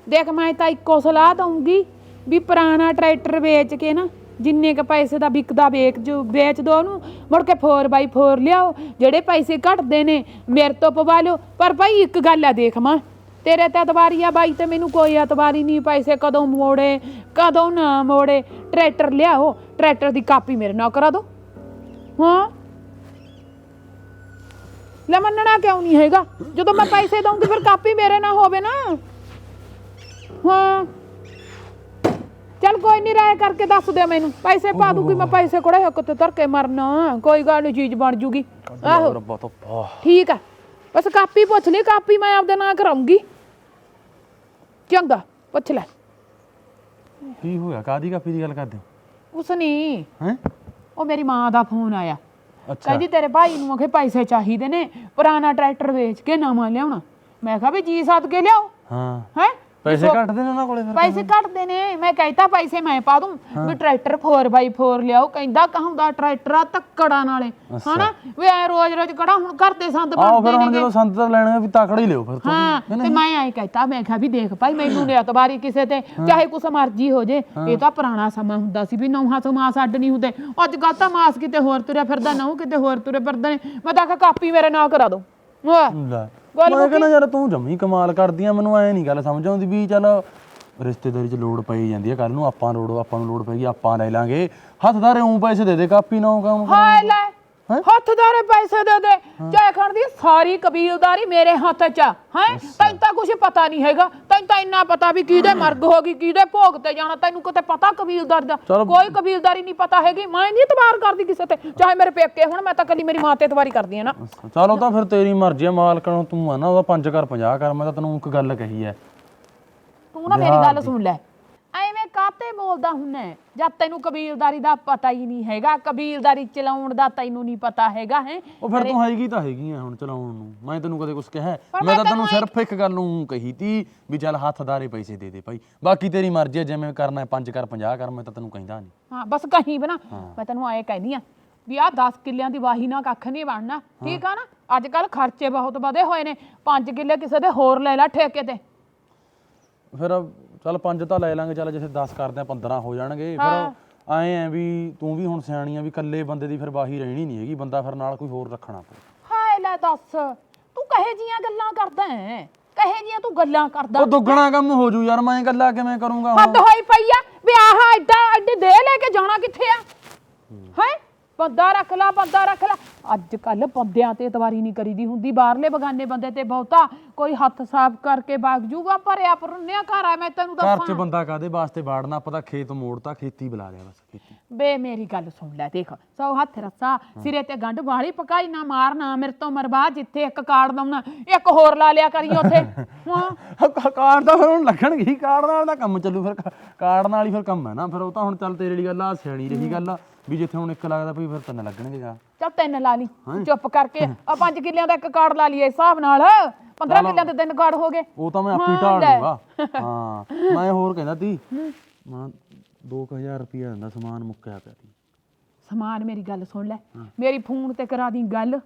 ਦੇਖ ਮੈਂ ਤਾਂ ਇੱਕੋ ਸਲਾਹ ਦਊਂਗੀ ਵੀ ਪੁਰਾਣਾ ਟਰੈਕਟਰ ਵੇਚ ਕੇ ਨਾ ਜਿੰਨੇ ਕ ਪੈਸੇ ਦਾ ਵਿਕਦਾ ਵੇਚ ਜੋ, ਵੇਚ ਦੋ ਉਹਨੂੰ, ਮੁੜ ਕੇ 4x4 ਲਿਆਓ, ਜਿਹੜੇ ਪੈਸੇ ਘਟਦੇ ਨੇ, ਮੇਰੇ ਤੋਂ ਪਵਾ ਲਿਓ। ਪਰ ਭਾਈ ਇੱਕ ਗੱਲ ਆ ਦੇਖ ਮਾਂ, ਤੇਰੇ ਤੇ ਅਤਵਾਰੀ ਆ ਬਾਈ ਤੇ ਮੈਨੂੰ ਕੋਈ ਅਤਵਾਰੀ ਨਹੀਂ, ਪੈਸੇ ਕਦੋਂ ਮੋੜੇ, ਕਦੋਂ ਨਾ ਮੋੜੇ। ਟਰੈਕਟਰ ਲਿਆਓ, ਟਰੈਕਟਰ ਦੀ ਕਾਪੀ ਮੇਰੇ ਨਾਲ ਕਰਾ ਦੋ। ਹਾਂ? ਲੈ ਮੰਨਣਾ ਕਿਉਂ ਨਹੀਂ ਹੈਗਾ? ਜਦੋਂ ਮੈਂ ਪੈਸੇ ਦਊਂਗੀ ਫਿਰ ਕਾਪੀ ਮੇਰੇ ਨਾਲ ਹੋਵੇ ਨਾ। ਹਾਂ। ਚੱਲ ਕੋਈ ਨਹੀਂ ਰਾਇ ਕਰਕੇ ਦੱਸ ਦੇ ਮੈਨੂੰ। ਪੈਸੇ ਪਾ ਦੂੰਗੀ ਮੈਂ ਪੈਸੇ ਕੋੜੇ ਹੱਕ ਤੇ ਧਰ ਕੇ ਮਰਨਾ। ਕੋਈ ਗੱਲ ਨਹੀਂ ਚੀਜ਼ ਬਣ ਜੂਗੀ। ਆਹੋ। ਰੱਬਾ ਤੋਂ। ਪਾ ਠੀਕ ਆ। ਬਸ ਕਾਪੀ ਪੁੱਛ ਲਈ ਕਾਪੀ ਮੈਂ ਆਪਦੇ ਨਾਂ ਕਰਾਉਂਗੀ ਚੰਗਾ ਪੁੱਛ ਲੈ। ਕੀ ਹੋਇਆ? ਕਾਦੀ ਕਾਪੀ ਦੀ ਗੱਲ ਕਰਦੇ ਉਸ ਨਹੀਂ ਹੈ? ਉਹ ਮੇਰੀ ਮਾਂ ਦਾ ਫੋਨ ਆਇਆ। ਅੱਛਾ। ਕਹਿੰਦੀ ਤੇਰੇ ਭਾਈ ਨੂੰ ਆਖੇ ਪੈਸੇ ਚਾਹੀਦੇ ਨੇ ਪੁਰਾਣਾ ਟਰੈਕਟਰ ਵੇਚ ਕੇ ਨਵਾਂ ਲਿਆਉਣਾ। ਮੈਂ ਕਿਹਾ ਵੀ ਜੀ ਸੱਦ ਕੇ ਲਿਆਓ ਹਾਂ। ਹੈ? ਪੈਸੇ ਘੱਟਦੇ ਨੇ ਉਹਨਾਂ ਕੋਲੇ ਫਿਰ ਪੈਸੇ ਘੱਟਦੇ ਨੇ ਮੈਂ ਕਹਿਤਾ ਪੈਸੇ ਮੈਂ ਪਾ ਦੂੰ ਵੀ ਟਰੈਕਟਰ 4x4 ਲਿਆਓ ਕਹਿੰਦਾ ਕਹਾਉਂਦਾ ਟਰੈਕਟਰ ਆ ਤੱਕੜਾ ਨਾਲੇ ਹਨਾ? ਵੀ ਐ ਰੋਜ਼ ਰੋਜ਼ ਕੜਾ ਹੁਣ ਘਰ ਦੇ ਸੰਦ ਬਣਦੇ ਫਿਰ ਹੁਣ ਜਦੋਂ ਸੰਤ ਤਾਂ ਲੈਣਗੇ ਵੀ ਤਕੜਾ ਹੀ ਲਿਓ ਫਿਰ ਹਾਂ ਤੇ ਮੈਂ ਐਂ ਕਹਿਤਾ ਮੈਂ ਕਿਹਾ ਵੀ ਦੇਖ ਭਾਈ ਮੈਨੂੰ ਨੇ ਅਤਵਾਰੀ ਕਿਸੇ ਤੇ ਚਾਹੇ ਕੁਛ ਮਰਜ਼ੀ ਹੋ ਜੇ ਇਹ ਤਾਂ ਪੁਰਾਣਾ ਸਮਾਂ ਹੁੰਦਾ ਸੀ ਵੀ ਨੌਹਾਂ ਤੋਂ ਮਾਸ ਅੱਡ ਨਹੀਂ ਹੁੰਦੇ। ਅੱਜ ਕੱਲ ਤਾਂ ਮਾਸ ਕਿਤੇ ਹੋਰ ਤੁਰਿਆ ਫਿਰਦਾ ਨਹੁੰ ਕਿਤੇ ਹੋਰ ਤੁਰੇ ਫਿਰਦੇ ਨੇ। ਮੈਂ ਤਾਂ ਕਾਪੀ ਮੇਰੇ ਨਾਲ ਕਰਾ ਦੋ ਵਾਹ। ਲੈ ਗੱਲ ਮੈਂ ਕਹਿੰਦਾ ਯਾਰ ਤੂੰ ਜੰਮੀ ਕਮਾਲ ਕਰਦੀ ਆ ਮੈਨੂੰ ਐ ਨਹੀਂ ਗੱਲ ਸਮਝ ਆਉਂਦੀ ਵੀ ਚੱਲ ਰਿਸ਼ਤੇਦਾਰੀ 'ਚ ਲੋੜ ਪਈ ਜਾਂਦੀ ਆ ਕੱਲ ਨੂੰ ਆਪਾਂ ਲੋੜ ਆਪਾਂ ਨੂੰ ਲੋੜ ਪੈਗੀ ਆਪਾਂ ਲੈ ਲਾਂਗੇ। ਹੱਥਦਾਰੇ ਉਂ ਪੈਸੇ ਦੇ ਦੇ ਕਾਪੀ ਨਾ ਕੰਮ ਹਾਏ ਲੈ ਹੱਥਦਾਰੇ ਪੈਸੇ ਦੇ ਦੇ। ਚਾਹ ਖਾਣ ਦੀ ਸਾਰੀ ਕਬੀਲਦਾਰੀ ਮੇਰੇ ਹੱਥ 'ਚ ਹੈ? ਤੈਨੂੰ ਤਾਂ ਕੁਝ ਪਤਾ ਨਹੀਂ ਹੈਗਾ। ਤੈਨੂੰ ਤਾਂ ਇੰਨਾ ਪਤਾ ਵੀ ਕਿਹਦੇ ਮਰਗ ਹੋ ਗਈ ਕਿਹਦੇ ਭੋਗ ਤੇ ਜਾਣਾ ਤੈਨੂੰ ਕਿਤੇ ਪਤਾ ਕਬੀਲਦਾਰ ਦਾ? ਚਲੋ। ਕੋਈ ਕਬੀਲਦਾਰੀ ਨਹੀਂ ਪਤਾ ਹੈਗੀ। ਮੈਂ ਨਹੀਂ ਇਤਬਾਰ ਕਰਦੀ ਕਿਸੇ ਤੇ। ਚਾਹੇ ਮੇਰੇ ਪੇਕੇ ਹੁਣ ਮੈਂ ਤਾਂ ਕੱਲੀ ਮੇਰੀ ਮਾਂ ਤੇ ਇਤਬਾਰੀ ਕਰਦੀ ਆ ਨਾ। ਚਲ ਉਹ ਤਾਂ ਫਿਰ ਤੇਰੀ ਮਰਜ਼ੀ ਆ ਮਾਲਕ ਨੂੰ ਤੂੰ ਆ ਨਾ ਉਹਦਾ 5 ਕਰ 50 ਕਰ ਮੈਂ ਤਾਂ ਤੈਨੂੰ ਇੱਕ ਗੱਲ ਕਹੀ ਐ ਤੂੰ ਨਾ ਮੇਰੀ ਗੱਲ ਸੁਣ ਲੈ। ਐਵੇਂ ਕਾਤੇ ਬੋਲਦਾ ਹੁੰਨਾ ਹੈ? ਜਦ ਤੈਨੂੰ ਕਬੀਲਦਾਰੀ ਦਾ ਪਤਾ ਹੀ ਨਹੀਂ ਹੈਗਾ ਕਬੀਲਦਾਰੀ ਚਲਾਉਣ ਦਾ ਤੈਨੂੰ ਨਹੀਂ ਪਤਾ ਹੈਗਾ ਹੈ? ਉਹ ਫਿਰ ਤੂੰ ਹੈਗੀ ਤਾਂ ਹੈਗੀ ਆ ਹੁਣ ਚਲਾਉਣ ਨੂੰ। ਮੈਂ ਤੈਨੂੰ ਕਦੇ ਕੁਝ ਕਿਹਾ ਹੈ? ਮੈਂ ਤਾਂ ਤੈਨੂੰ ਸਿਰਫ ਇੱਕ ਗੱਲ ਨੂੰ ਕਹੀ ਤੀ ਵੀ ਚੱਲ ਹੱਥਦਾਰੇ ਪੈਸੇ ਦੇ ਦੇ ਭਾਈ। ਬਾਕੀ ਤੇਰੀ ਮਰਜ਼ੀ ਹੈ ਜਿਵੇਂ ਕਰਨਾ ਹੈ 5 ਕਰ 50 ਕਰ ਮੈਂ ਤਾਂ ਤੈਨੂੰ ਕਹਿੰਦਾ ਨਹੀਂ। ਹਾਂ ਬਸ ਕਹੀਂ ਬਣਾ। ਮੈਂ ਤੈਨੂੰ ਆਏ ਕਹਿੰਦੀ ਆ ਵੀ ਆਹ 10 ਕਿੱਲਿਆਂ ਦੀ ਵਾਹੀ ਨਾਲ ਕੱਖ ਨਹੀਂ ਬਣਨਾ ਠੀਕ ਆ ਨਾ? ਅੱਜ ਕੱਲ ਖਰਚੇ ਬਹੁਤ ਵਧੇ ਹੋਏ ਨੇ। 5 ਕਿੱਲੇ ਕਿਸੇ ਦੇ ਹੋਰ ਲੈ ਲੈ ਠੇਕੇ ਤੇ। ਫਿਰ ਚੱਲ 5 ਤਾਂ ਲੈ ਲਾਂਗੇ ਚੱਲ ਜਿਵੇਂ 10 ਕਰਦੇ ਆ 15 ਹੋ ਜਾਣਗੇ। ਫਿਰ ਐਂ ਐ ਵੀ ਤੂੰ ਵੀ ਹੁਣ ਸਿਆਣੀ ਆ ਵੀ ਇਕੱਲੇ ਬੰਦੇ ਦੀ ਫਿਰ ਬਾਹੀ ਰਹਿਣੀ ਨਹੀਂ ਹੈਗੀ ਬੰਦਾ ਫਿਰ ਨਾਲ ਕੋਈ ਹੋਰ ਰੱਖਣਾ ਪਊ। ਹਾਏ ਲੈ ਦੱਸ ਤੂੰ ਕਹੇ ਜੀਆਂ ਗੱਲਾਂ ਕਰਦਾ ਹੈ? ਕਹੇ ਜੀਆਂ ਤੂੰ ਗੱਲਾਂ ਕਰਦਾ ਉਹ ਦੁੱਗਣਾ ਕੰਮ ਹੋ ਜੂ ਯਾਰ ਮੈਂ ਗੱਲਾਂ ਕਿਵੇਂ ਕਰੂੰਗਾ ਹੁਣ? ਹੱਦ ਹੋਈ ਪਈ ਆ ਵੀ ਆਹ ਐਡਾ ਐਡੇ ਦੇ ਲੈ ਕੇ ਜਾਣਾ ਕਿੱਥੇ ਆ? ਹੈ? ਬੰਦਾ ਰੱਖ ਲਾ ਬੰਦਾ ਰੱਖ ਲਾ। ਅੱਜ ਕੱਲ ਬੰਦਿਆਂ ਤੇ ਇਤਵਾਰੀ ਨਹੀਂ ਕਰੀਦੀ ਹੁੰਦੀ। ਬਾਹਰਲੇ ਬਗਾਨੇ ਬੰਦੇ ਤੇ ਬਹੁਤਾ ਕੋਈ ਹੱਥ ਸਾਫ਼ ਕਰਕੇ ਬਾਗ ਜੂਗਾ ਭਰਿਆ ਪਰੁੰਨਿਆ ਘਰ ਆ ਮੈਂ ਤੈਨੂੰ ਘਰ 'ਚ ਦੱਸਾਂ। ਬੰਦਾ ਕਾਦੇ ਵਾਸਤੇ ਬਾੜਨਾ? ਪਤਾ ਖੇਤ ਮੋੜਤਾ ਖੇਤੀ ਬੁਲਾ ਲਿਆ ਬਸ ਖੇਤੀ। ਬੇ ਮੇਰੀ ਗੱਲ ਸੁਣ ਲੈ ਦੇਖ ਸੌ ਹੱਥ ਰੱਸਾ ਸਿਰੇ ਤੇ ਗੰਢ ਵਾਲੀ ਪਕਾਈ ਨਾ ਮਾਰਨਾ ਮੇਰੇ ਤੋਂ ਮਰਬਾ ਜਿੱਥੇ ਇੱਕ ਕਾਰਡ ਦਉਣਾ ਇੱਕ ਹੋਰ ਲਾ ਲਿਆ ਕਰੀ ਉੱਥੇ। ਹਾਂ। ਕਾਰਡ ਤਾਂ ਫਿਰ ਹੁਣ ਲੱਗਣਗੇ ਹੀ ਕਾਰਡ ਨਾਲ ਦਾ ਕੰਮ ਚੱਲੂ ਫਿਰ ਕਾਰਡ ਨਾਲ ਹੀ ਫਿਰ ਕੰਮ ਹੈ ਨਾ ਫਿਰ ਉਹ ਤਾਂ ਹੁਣ ਚੱਲ ਤੇਰੇ ਲਈ ਗੱਲ ਆ ਸਿਆਣੀ ਰਹੀ ਗੱਲ ਆ ਵੀ ਜਿੱਥੇ ਹੁਣ ਇੱਕ ਲੱਗਦਾ ਪਈ ਫਿਰ ਤਿੰਨ ਲੱਗਣਗੇ ਗਾ ਚੱਲ ਤਿੰਨ ਲਾ ਲਈ ਚੁੱਪ ਕਰਕੇ ਆ ਪੰਜ ਕਿੱਲਿਆਂ ਦਾ ਇੱਕ ਕਾਰਡ ਲਾ ਲਈਏ ਹਿਸਾਬ ਨਾਲ 15 ਕਿੱਲਿਆਂ ਦੇ ਤਿੰਨ ਕਾਰਡ ਹੋ ਗਏ। ਉਹ ਤਾਂ ਮੈਂ ਆਪੀ ਢਾਲ ਲੂੰਗਾ ਹਾਂ ਮੈਂ ਹੋਰ ਕਹਿੰਦਾ ਤੀ ਮੈਂ 2000 ਰੁਪਇਆ ਦਿੰਦਾ ਸਮਾਨ ਮੁੱਕਿਆ ਪਿਆ ਸੀ। ਸਮਾਨ ਮੇਰੀ ਗੱਲ ਸੁਣ ਲੈ। ਮੇਰੀ ਫੋਨ ਤੇ ਕਰਾ ਦੀ ਗੱਲ।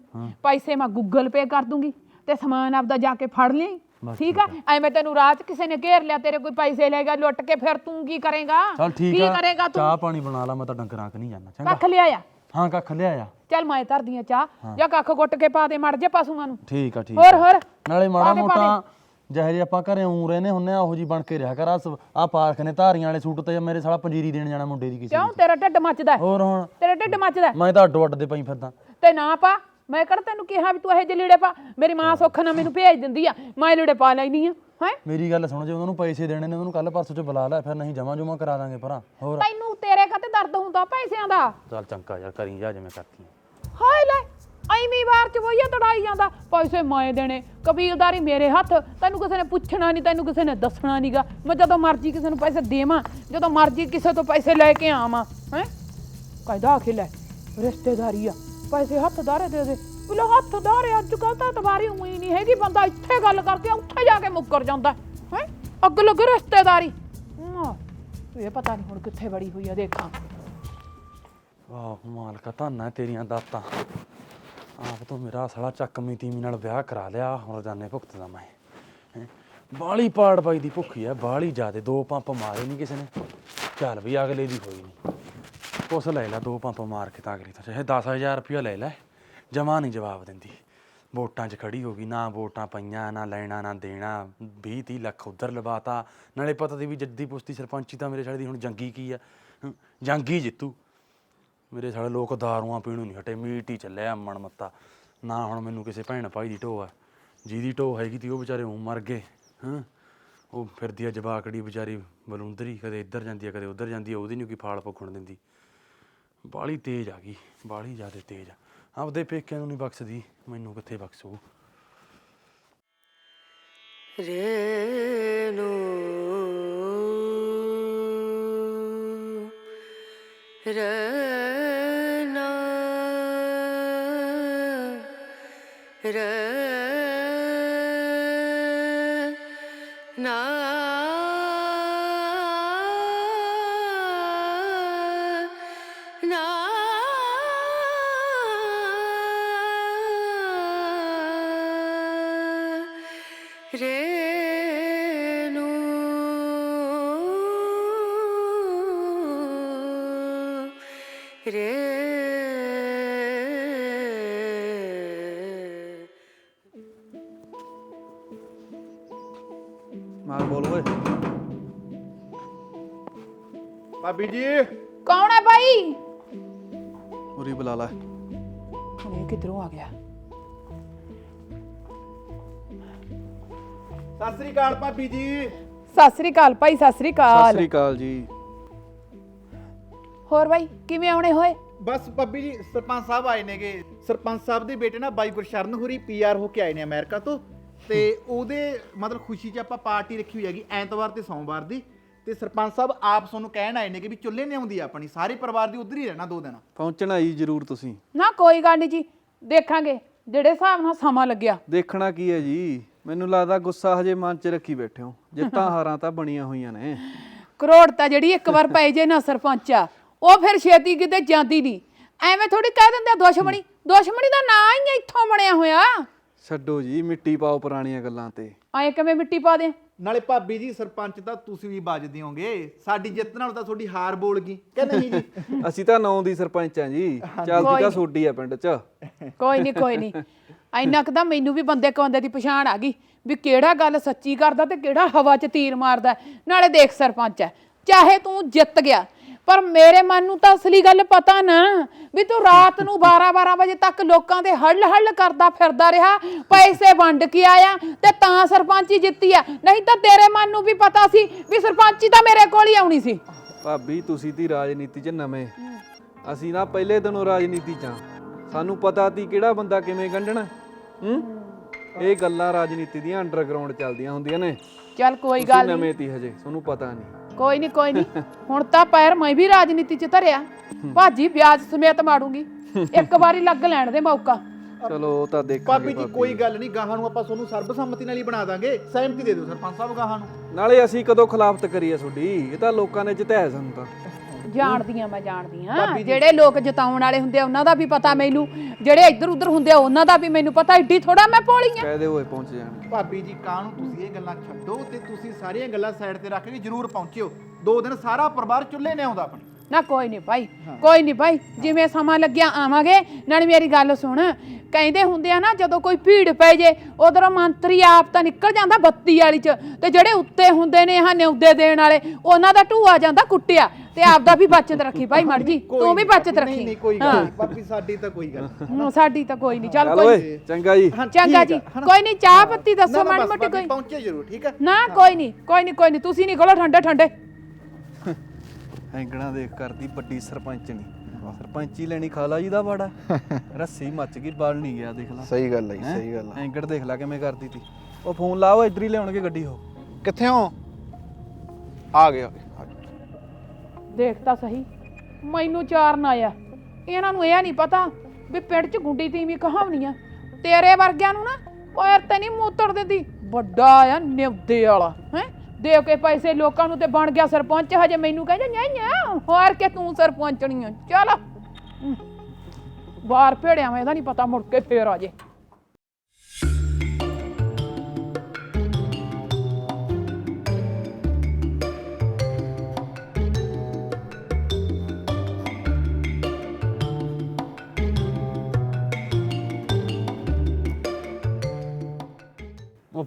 ਪੈਸੇ ਮੈਂ ਗੂਗਲ ਪੇ ਕਰ ਦੂੰਗੀ ਤੇ ਸਮਾਨ ਆਪਦਾ ਜਾ ਕੇ ਫੜ ਲਈ। ਠੀਕ ਆ? ਐਵੇਂ ਤੈਨੂੰ ਰਾਤ ਕਿਸੇ ਨੇ ਘੇਰ ਲਿਆ ਤੇਰੇ ਕੋਈ ਪੈਸੇ ਲੈ ਗਿਆ ਲੁੱਟ ਕੇ ਫਿਰ ਤੂੰ ਕੀ ਕਰੇਗਾ? ਚਲ ਠੀਕ ਕੀ ਆ। ਕਰੇਗਾ ਤੂੰ? ਚਾਹ ਪਾਣੀ ਬਣਾ ਲਾ ਮੈਂ ਤਾਂ ਡੰਗਰਾਂ ਕ ਨਹੀਂ ਜਾਣਾ ਚੰਗਾ। ਕੱਖ ਲਿਆਇਆ ਹਾਂ ਕੱਖ ਲਿਆਇਆ ਚੱਲ ਮੈਂ ਧਰਦੀ ਆ ਚਾਹ ਜਾਂ ਕੱਖ ਗੁੱਟ ਕੇ ਪਾ ਦੇ ਮੜ ਜੇ ਪਸ਼ੂਆਂ ਨੂੰ। ਠੀਕ ਆ ਠੀਕ ਹੋਰ। ਹੋਰ। ਨਾਲੇ ਮਾੜਾ ਮੋਟਾ ਜਿਹੇ ਜਿਹੇ ਆਪਾਂ ਘਰੇ ਉਂ ਰਹਿੰਦੇ ਹੁੰਨੇ ਆ ਉਹੋ ਜੀ ਬਣ ਕੇ ਰਿਹਾ ਕਰ। ਆ ਆ ਪਾਰਕ ਨੇ ਧਾਰੀਆਂ ਵਾਲੇ ਸੂਟ ਤੇ ਮੇਰੇ ਸਾਲਾ ਪੰਜੀਰੀ ਦੇਣ ਜਾਣਾ ਮੁੰਡੇ ਦੀ ਕਿਸੇ ਕਿਉਂ? ਤੇਰਾ ਢਿੱਡ ਮੱਚਦਾ ਹੈ? ਹੋਰ ਹੁਣ? ਤੇਰਾ ਢਿੱਡ ਮੱਚਦਾ ਹੈ? ਮੈਂ ਤਾਂ ਅੱਡੋ ਅੱਡ ਦੇ ਪਈ ਫਿਰਦਾ। ਤੇ ਨਾ ਪਾ ਮੈਂ ਕਿਹੜਾ ਤੈਨੂੰ ਕਿਹਾ ਵੀ ਤੂੰ ਇਹ ਜਿਹੇ ਲੀੜੇ ਪਾ? ਮੇਰੀ ਮਾਂ ਸੁੱਖ ਨਾਲ ਮੈਨੂੰ ਭੇਜ ਦਿੰਦੀ ਆ ਮੈਂ ਲੀੜੇ ਪਾ ਲੈਣੀ ਆ ਹੈ? ਮੇਰੀ ਗੱਲ ਸੁਣ ਜੇ ਉਹਨਾਂ ਨੂੰ ਪੈਸੇ ਦੇਣੇ ਨੇ ਉਹਨੂੰ ਕੱਲ ਪਰਸੋਂ ਚ ਬੁਲਾ ਲੈ ਫਿਰ ਨਹੀਂ ਜਮਾ ਜਮਾ ਕਰਾ ਦਾਂਗੇ ਭਰਾ। ਹੋਰ? ਤੈਨੂੰ ਤੇਰੇ ਖਾਤੇ ਦਰਦ ਹੁੰਦਾ ਪੈਸਿਆਂ ਦਾ। ਚੱਲ ਚੰਗਾ ਯਾਰ ਕਰੀ ਜਾ ਜਿਵੇਂ ਕਰਤੀ ਹਾਏ ਲੈ ਐਵੇਂ ਵਾਰ ਚ ਵਈਆ ਤੜਾਈ ਜਾਂਦਾ। ਪੈਸੇ ਮੈਂ ਦੇਣੇ। ਕਬੀਲਦਾਰੀ ਮੇਰੇ ਹੱਥ। ਤੈਨੂੰ ਕਿਸੇ ਨੇ ਪੁੱਛਣਾ ਨਹੀਂ, ਤੈਨੂੰ ਕਿਸੇ ਨੇ ਦੱਸਣਾ ਨਹੀਂਗਾ ਮੈਂ ਜਦੋਂ ਮਰਜ਼ੀ ਕਿਸੇ ਨੂੰ ਪੈਸੇ ਦੇਵਾਂ, ਜਦੋਂ ਮਰਜ਼ੀ ਕਿਸੇ ਤੋਂ ਪੈਸੇ ਲੈ ਕੇ ਆਵਾਂ, ਹੈ? ਕਾਇਦਾ ਆਖਿਲ ਹੈ ਰਿਸ਼ਤੇਦਾਰੀ ਆ। ਪੈਸੇ ਹੱਥਦਾਰੇ ਦੇ ਦੇ। ਬੁਲਾ ਹੱਥਦਾਰੇ ਅੱਜ ਕੱਲ ਤਾਂ ਤਵਾਰੀ ਹੋਈ ਨਹੀਂ ਹੈਗੀ। ਬੰਦਾ ਇੱਥੇ ਗੱਲ ਕਰਕੇ ਉੱਥੇ ਜਾ ਕੇ ਮੁੱਕਰ ਜਾਂਦਾ, ਹੈ? ਅੱਗ ਲੱਗ ਰਿਸ਼ਤੇਦਾਰੀ। ਇਹ ਪਤਾ ਨਹੀਂ ਹੁਣ ਕਿੱਥੇ ਬੜੀ ਹੋਈ ਆ, ਦੇਖਾਂ। ਆਹ ਮਾਲਕਾ, ਧੰਨਾ ਤੇਰੀਆਂ ਦਾਤਾਂ। ਆਪ ਤੋਂ ਮੇਰਾ ਸਾਲਾ ਚੱਕਮੀ ਤੀਮੀ ਨਾਲ ਵਿਆਹ ਕਰਾ ਲਿਆ ਹੁਣ ਜਾਣੇ ਭੁਗਤਦਾ ਮੈਂ ਹੈਂ। ਬਾਹਲੀ ਪਾੜ ਪਾਈ ਦੀ ਭੁੱਖੀ ਐ ਬਾਹਲੀ ਜ਼ਿਆਦੇ ਦੋ ਪੰਪ ਮਾਰੇ ਨਹੀਂ ਕਿਸੇ ਨੇ। ਚੱਲ ਵੀ ਅਗਲੇ ਦੀ ਹੋਈ ਨਹੀਂ ਕੁਛ ਲੈ ਲੈ ਦੋ ਪੰਪ ਮਾਰ ਕੇ ਤਾਂ ਅਗਲੀ ਤਾਂ ਚਾਹੇ 10000 ਰੁਪਇਆ ਲੈ ਲੈ ਜਮਾ ਨਹੀਂ ਜਵਾਬ ਦਿੰਦੀ। ਵੋਟਾਂ 'ਚ ਖੜੀ ਹੋ ਗਈ ਨਾ ਵੋਟਾਂ ਪਈਆਂ ਨਾ ਲੈਣਾ ਨਾ ਦੇਣਾ 20 30 ਲੱਖ ਉਧਰ ਲਵਾਤਾ। ਨਾਲੇ ਪਤਾ ਦੀ ਵੀ ਜੱਦੀ ਪੁਸਤੀ ਸਰਪੰਚੀ ਤਾਂ ਮੇਰੇ ਸਾਲੇ ਦੀ ਹੁਣ ਜੰਗੀ ਕੀ ਆ ਹਮ, ਜੰਗੀ ਜਿੱਤੂ। ਮੇਰੇ ਸਾਲੇ ਲੋਕ ਦਾਰੂਆਂ ਪੀਣੋਂ ਨਹੀਂ ਹਟੇ, ਮੀਟ ਹੀ ਚੱਲਿਆ ਮਣ ਮੱਤਾ। ਨਾ ਹੁਣ ਮੈਨੂੰ ਕਿਸੇ ਭੈਣ ਭਾਈ ਦੀ ਢੋ ਆ। ਜਿਹਦੀ ਢੋ ਹੈਗੀ ਤੀ ਉਹ ਵਿਚਾਰੇ ਉਂ ਮਰ ਗਏ, ਹਾਂ? ਉਹ ਫਿਰਦੀ ਆ ਜਵਾਕੜੀ ਵਿਚਾਰੀ ਬਲੁੰਦਰੀ, ਕਦੇ ਇੱਧਰ ਜਾਂਦੀ ਆ, ਕਦੇ ਉੱਧਰ ਜਾਂਦੀ ਆ, ਉਹਦੀ ਨਹੀਂ ਕੋਈ ਫਾਲ ਪੱਖਣ ਦਿੰਦੀ। ਬਾਲੀ ਤੇਜ਼ ਆ ਗਈ, ਬਾਲੀ ਜ਼ਿਆਦਾ ਤੇਜ਼ ਆ। ਆਪਦੇ ਪੇਕਿਆਂ ਨੂੰ ਨਹੀਂ ਬਖਸ਼ਦੀ, ਮੈਨੂੰ ਕਿੱਥੇ ਬਖਸ਼ੂ? ਰੇਨੂ ਰਨਾ ਰਨਾ ਨਾ ਭਾਬੀ ਜੀ। ਕੌਣ ਹੈ ਭਾਈ ਉਰੀ ਬੁਲਾ ਲੈ। ਇਹ ਕਿਧਰੋਂ ਆ ਗਿਆ? ਸਤਿ ਸ੍ਰੀ ਅਕਾਲ ਭਾਬੀ ਜੀ। ਸਤਿ ਸ੍ਰੀ ਅਕਾਲ ਭਾਈ ਸਤਿ ਸ੍ਰੀ ਸਤਿ ਅਕਾਲ ਸ੍ਰੀ ਅਕਾਲ ਜੀ। ਹੋਰ ਭਾਈ ਕਿਵੇਂ ਆਉਣੇ ਹੋਏ? ਬਸ ਭਾਬੀ ਜੀ ਸਰਪੰਚ ਸਾਹਿਬ ਆਏ ਨੇਗੇ। ਸਰਪੰਚ ਸਾਹਿਬ ਦੇ ਬੇਟੇ ਨਾ ਬਾਈ ਗੁਰਸ਼ਰਨ ਹੋਰੀ ਪੀਆਰ ਹੋ ਕੇ ਆਏ ਨੇ ਅਮਰੀਕਾ ਤੋਂ। ਤੇ ਉਹਦੇ ਮਤਲਬ ਖੁਸ਼ੀ 'ਚ ਆਪਾਂ ਪਾਰਟੀ ਰੱਖੀ ਹੋਈ ਹੈਗੀ ਐਤਵਾਰ ਤੇ ਸੋਮਵਾਰ ਦੀ। ਤੇ ਸਰਪੰਚ ਸਾਹਿਬ ਆਪ ਤੁਹਾਨੂੰ ਕਹਿਣ ਆਏ ਨੇ ਕਿ ਵੀ ਚੁੱਲ੍ਹੇ ਨੇ ਆਉਂਦੀ ਆ ਆਪਣੀ ਸਾਰੇ ਪਰਿਵਾਰ ਦੀ ਉਧਰ ਹੀ ਰਹਿਣਾ ਦੋ ਦਿਨ। ਪਹੁੰਚਣਾ ਜੀ ਜ਼ਰੂਰ ਤੁਸੀਂ। ਨਾ ਕੋਈ ਗੱਲ ਨਹੀਂ ਜੀ ਦੇਖਾਂਗੇ ਜਿਹੜੇ ਹਿਸਾਬ ਨਾਲ ਸਮਾਂ ਲੱਗਿਆ। ਦੇਖਣਾ ਕੀ ਹੈ ਜੀ? ਮੈਨੂੰ ਲੱਗਦਾ ਗੁੱਸਾ ਹਜੇ ਮਨ 'ਚ ਰੱਖੀ ਬੈਠੇ ਹੋ। ਜਿੱਤਾਂ ਹਾਰਾਂ ਤਾਂ ਬਣੀਆਂ ਹੋਈਆਂ ਨੇ। ਕਰੋੜ ਤਾਂ ਜਿਹੜੀ ਇੱਕ ਵਾਰ ਪੈ ਜੇ ਨਾ ਸਰਪੰਚ ਆ ਉਹ ਫਿਰ ਛੇਤੀ ਕਿਤੇ ਜਾਂਦੀ ਨਹੀਂ। ਐਵੇਂ ਥੋੜੀ ਕਹਿ ਦਿੰਦੇ ਆ ਦੁਸ਼ਮਣੀ ਦੁਸ਼ਮਣੀ ਦਾ ਨਾਂ ਹੀ ਇੱਥੋਂ ਬਣਿਆ ਹੋਇਆ। ਛੱਡੋ ਜੀ ਮਿੱਟੀ ਪਾਓ ਪੁਰਾਣੀਆਂ ਗੱਲਾਂ ਤੇ। ਐਂ ਕਿਵੇਂ ਮਿੱਟੀ ਪਾ ਦੇ ਨਾਲੇ ਭਾਬੀ ਜੀ ਸਰਪੰਚ ਤਾਂ ਤੁਸੀਂ ਵੀ ਵੱਜਦੇ ਹੋਗੇ। ਸਾਡੀ ਜਿੱਤ ਨਾਲ ਤਾਂ ਤੁਹਾਡੀ ਹਾਰ ਬੋਲ ਗਈ ਕਿ ਨਹੀਂ ਜੀ? ਅਸੀਂ ਤਾਂ ਨੌਂ ਦੀ ਸਰਪੰਚ ਆ ਜੀ। ਚੱਲਦੀ ਤਾਂ ਸੋਡੀ ਆ ਪਿੰਡ 'ਚ। ਕੋਈ ਨਹੀਂ ਕੋਈ ਨਹੀਂ। ਇੰਨਾ ਕੁ ਤਾਂ ਮੈਨੂੰ ਵੀ ਬੰਦੇ ਕਵੰਦੇ ਦੀ ਪਛਾਣ ਆ ਗਈ ਵੀ ਕਿਹੜਾ ਗੱਲ ਸੱਚੀ ਕਰਦਾ ਤੇ ਕਿਹੜਾ ਹਵਾ 'ਚ ਤੀਰ ਮਾਰਦਾ। ਨਾਲੇ ਦੇਖ ਸਰਪੰਚ ਹੈ ਚਾਹੇ ਤੂੰ ਜਿੱਤ ਗਿਆ ਪਰ ਮੇਰੇ ਮਨ ਨੂੰ ਤਾਂ ਅਸਲੀ ਗੱਲ ਪਤਾ ਨਾ ਵੀ ਤੂੰ ਰਾਤ ਨੂੰ 12-12 ਵਜੇ ਤੱਕ ਲੋਕਾਂ ਦੇ ਹੱਲ ਕਰਦਾ ਫਿਰਦਾ ਰਿਹਾ ਪੈਸੇ ਵੰਡ ਕੇ ਆਇਆ ਤੇ ਤਾਂ ਸਰਪੰਚੀ ਜਿੱਤੀ ਆ। ਨਹੀਂ ਤਾਂ ਤੇਰੇ ਮਨ ਨੂੰ ਵੀ ਪਤਾ ਸੀ ਵੀ ਸਰਪੰਚੀ ਤਾਂ ਮੇਰੇ ਕੋਲ ਹੀ ਆਉਣੀ ਸੀ। ਭਾਬੀ ਤੁਸੀਂ ਦੀ ਰਾਜਨੀਤੀ 'ਚ ਨਵੇਂ। ਅਸੀਂ ਨਾ ਪਹਿਲੇ ਦਿਨੋਂ ਰਾਜਨੀਤੀ 'ਚ ਆਂ। ਸਾਨੂੰ ਪਤਾ ਤੀ ਕਿਹੜਾ ਬੰਦਾ ਕਿਵੇਂ ਗੰਢਣਾ। ਹੂੰ? ਇਹ ਗੱਲਾਂ ਰਾਜਨੀਤੀ ਦੀਆਂ ਅੰਡਰਗਰਾਉਂਡ ਚੱਲਦੀਆਂ ਹੁੰਦੀਆਂ ਨੇ। ਚੱਲ ਕੋਈ ਤੁਸੀਂ ਗੱਲ ਨਹੀਂ ਨਵੇਂ ਤੀ ਹਜੇ ਤੁਹਾਨੂੰ ਪਤਾ ਨਹੀਂ ਕੋਈ ਨਹੀਂ ਕੋਈ ਨਹੀਂ ਹੁਣ ਤਾਂ ਪੈਰ ਮੈਂ ਵੀ ਰਾਜਨੀਤੀ 'ਚ ਧਰਿਆ। ਭਾਜੀ ਵਿਆਜ ਸਮੇਤ ਮਾਰੂੰਗੀ। ਇੱਕ ਵਾਰੀ ਲੱਗ ਲੈਣ ਦੇ ਮੌਕਾ। ਚਲੋ ਉਹ ਤਾਂ ਦੇਖਾਂਗੇ ਭਾਬੀ ਜੀ ਕੋਈ ਗੱਲ ਨਹੀਂ ਗਾਹਾਂ ਨੂੰ ਆਪਾਂ ਤੁਹਾਨੂੰ ਸਰਬਸੰਮਤੀ ਨਾਲ ਹੀ ਬਣਾ ਦਾਂਗੇ। ਸਹਿਮਤੀ ਦੇ ਦਿਓ ਸਰਪੰਚ ਸਾਹਿਬ ਗਾਹਾਂ ਨੂੰ। ਨਾਲੇ ਅਸੀਂ ਕਦੋਂ ਖਿਲਾਫਤ ਕਰੀਏ ਤੁਹਾਡੀ? ਇਹ ਤਾਂ ਲੋਕਾਂ ਨੇ ਜਿਤਾਇਆ ਸਾਨੂੰ ਤਾਂ। ਜਾਣਦੀਆਂ ਮੈਂ ਜਾਣਦੀਆਂ ਜਿਹੜੇ ਲੋਕ ਜਿਤਾਉਣ ਵਾਲੇ ਹੁੰਦੇ ਆ ਉਹਨਾਂ ਦਾ ਵੀ ਪਤਾ ਮੈਨੂੰ। ਜਿਹੜੇ ਇੱਧਰ ਉੱਧਰ ਹੁੰਦੇ ਆ ਉਹਨਾਂ ਦਾ ਵੀ ਮੈਨੂੰ ਪਤਾ। ਏਡੀ ਥੋੜਾ ਮੈਂ ਭੋਲੀ ਆ। ਕਹਿ ਦੇ ਹੋਏ ਪਹੁੰਚ ਜਾਣਗੇ ਭਾਬੀ ਜੀ ਕਾਂ ਨੂੰ ਤੁਸੀਂ ਇਹ ਗੱਲਾਂ ਛੱਡੋ ਤੇ ਤੁਸੀਂ ਸਾਰੀਆਂ ਗੱਲਾਂ ਸਾਈਡ ਤੇ ਰੱਖ ਕੇ ਜਰੂਰ ਪਹੁੰਚਿਓ। ਦੋ ਦਿਨ ਸਾਰਾ ਪਰਿਵਾਰ ਚੁੱਲ੍ਹੇ ਨੇ ਆਉਂਦਾ ਆਪਣਾ। ਨਾ ਕੋਈ ਨਹੀਂ ਭਾਈ। ਕੋਈ ਨਹੀਂ ਭਾਈ। ਜਿਵੇਂ ਸਮਾਂ ਲੱਗਿਆ ਆਵਾਂਗੇ। ਨਾਲ ਮੇਰੀ ਗੱਲ ਸੁਣ। ਕਹਿੰਦੇ ਹੁੰਦੇ ਆ ਨਾ ਜਦੋਂ ਕੋਈ ਭੀੜ ਪੈ ਜੇ ਉਧਰੋਂ ਮੰਤਰੀ ਆਪ ਤਾਂ ਨਿਕਲ ਜਾਂਦਾ ਬੱਤੀ ਵਾਲੀ ਚ। ਤੇ ਜਿਹੜੇ ਉੱਤੇ ਹੁੰਦੇ ਨੇ ਹਾਂ ਨਿਉਦੇ ਦੇਣ ਵਾਲੇ ਉਹਨਾਂ ਦਾ ਢੂਆ ਜਾਂਦਾ ਕੁੱਟਿਆ। ਤੇ ਆਪ ਦਾ ਵੀ ਬਚਤ ਰੱਖੀ ਭਾਈ ਮੜ ਜੀ ਤੂੰ ਵੀ ਬਚਤ ਨਹੀਂ ਰੱਖੀ। ਨਹੀਂ ਕੋਈ ਗੱਲ ਨਹੀਂ ਭਾਬੀ ਸਾਡੀ ਤਾਂ ਕੋਈ ਗੱਲ ਨਹੀਂ। ਹਾਂ, ਸਾਡੀ ਤਾਂ ਕੋਈ ਨਹੀਂ ਚੱਲ ਚੱਲ ਕੋਈ ਓਏ ਚੰਗਾ ਜੀ। ਹਾਂ, ਚੰਗਾ ਠੀਕ ਜੀ। ਆ, ਹਨਾ? ਕੋਈ ਨਹੀਂ ਚਾਹ ਪੱਤੀ ਨਾ, ਦੱਸੋ ਨਾ, ਮਾੜੀ ਬਸ ਮੋਟੀ ਭਾਬੀ ਕੋਈ। ਪਹੁੰਚੇ ਜਰੂਰ ਠੀਕ ਆ? ਨਾ ਕੋਈ ਨਹੀਂ ਕੋਈ ਨਹੀਂ ਕੋਈ ਨਹੀਂ ਤੁਸੀਂ ਨਹੀਂ ਖੋਲੋ ਠੰਡੇ ਠੰਡੇ। ਐਂਗਣਾ ਦੇਖ ਕਰਦੀ ਵੱਡੀ ਸਰਪੰਚਣੀ ਸਰਪੰਚੀ ਲੈਣੀ ਖਾਲਾ ਜੀ ਦਾ ਬਾੜਾ ਰੱਸੀ ਮੱਚ ਗਈ ਬਲ ਨਹੀਂ ਗਿਆ ਦੇਖ ਲੈ। ਸਹੀ ਗੱਲ ਹੈ ਜੀ, ਹੈਂ? ਸਹੀ ਗੱਲ ਹੈ ਐਂਗੜ ਦੇਖ ਲੈ ਕਿਵੇਂ ਕਰਦੀ ਤੀ। ਉਹ ਫੋਨ ਲਾਓ ਇੱਧਰ ਹੀ ਲਿਆਉਣਗੇ ਗੱਡੀ ਉਹ। ਕਿੱਥੇ ਹੋ? ਆ ਗਏ ਆ ਗਏ, ਆ ਗਏ। ਦੇਖ ਤਾਂ ਸਹੀ, ਮੈਨੂੰ ਚਾਰ ਆਇਆ। ਇਹਨਾਂ ਨੂੰ ਇਹ ਨਹੀਂ ਪਤਾ ਵੀ ਪਿੰਡ 'ਚ ਗੁੰਡੀ ਤੀਵੀਂ ਕਹਾਵਣੀਆਂ ਤੇਰੇ ਵਰਗਿਆਂ ਨੂੰ ਨਾ ਪੈਰ ਤੇ ਨਹੀਂ ਮੂਤਰ ਦਿੰਦੀ। ਵੱਡਾ ਆ ਨਿਵਦੇ ਵਾਲਾ, ਹੈ? ਦੇ ਕੇ ਪੈਸੇ ਲੋਕਾਂ ਨੂੰ ਤੇ ਬਣ ਗਿਆ ਸਰਪੰਚ, ਹਜੇ ਮੈਨੂੰ ਕਹਿੰਦੇ ਨਿਆ ਨਿਆ ਹੋਰ ਕੇ ਤੂੰ ਸਰਪੰਚਣੀ ਆ? ਚੱਲ। ਹਮ। ਬਾਹਰ ਭੇੜਿਆ ਮੈਂ ਇਹਦਾ ਨਹੀਂ ਪਤਾ, ਮੁੜ ਕੇ ਫੇਰ ਆ ਜੇ।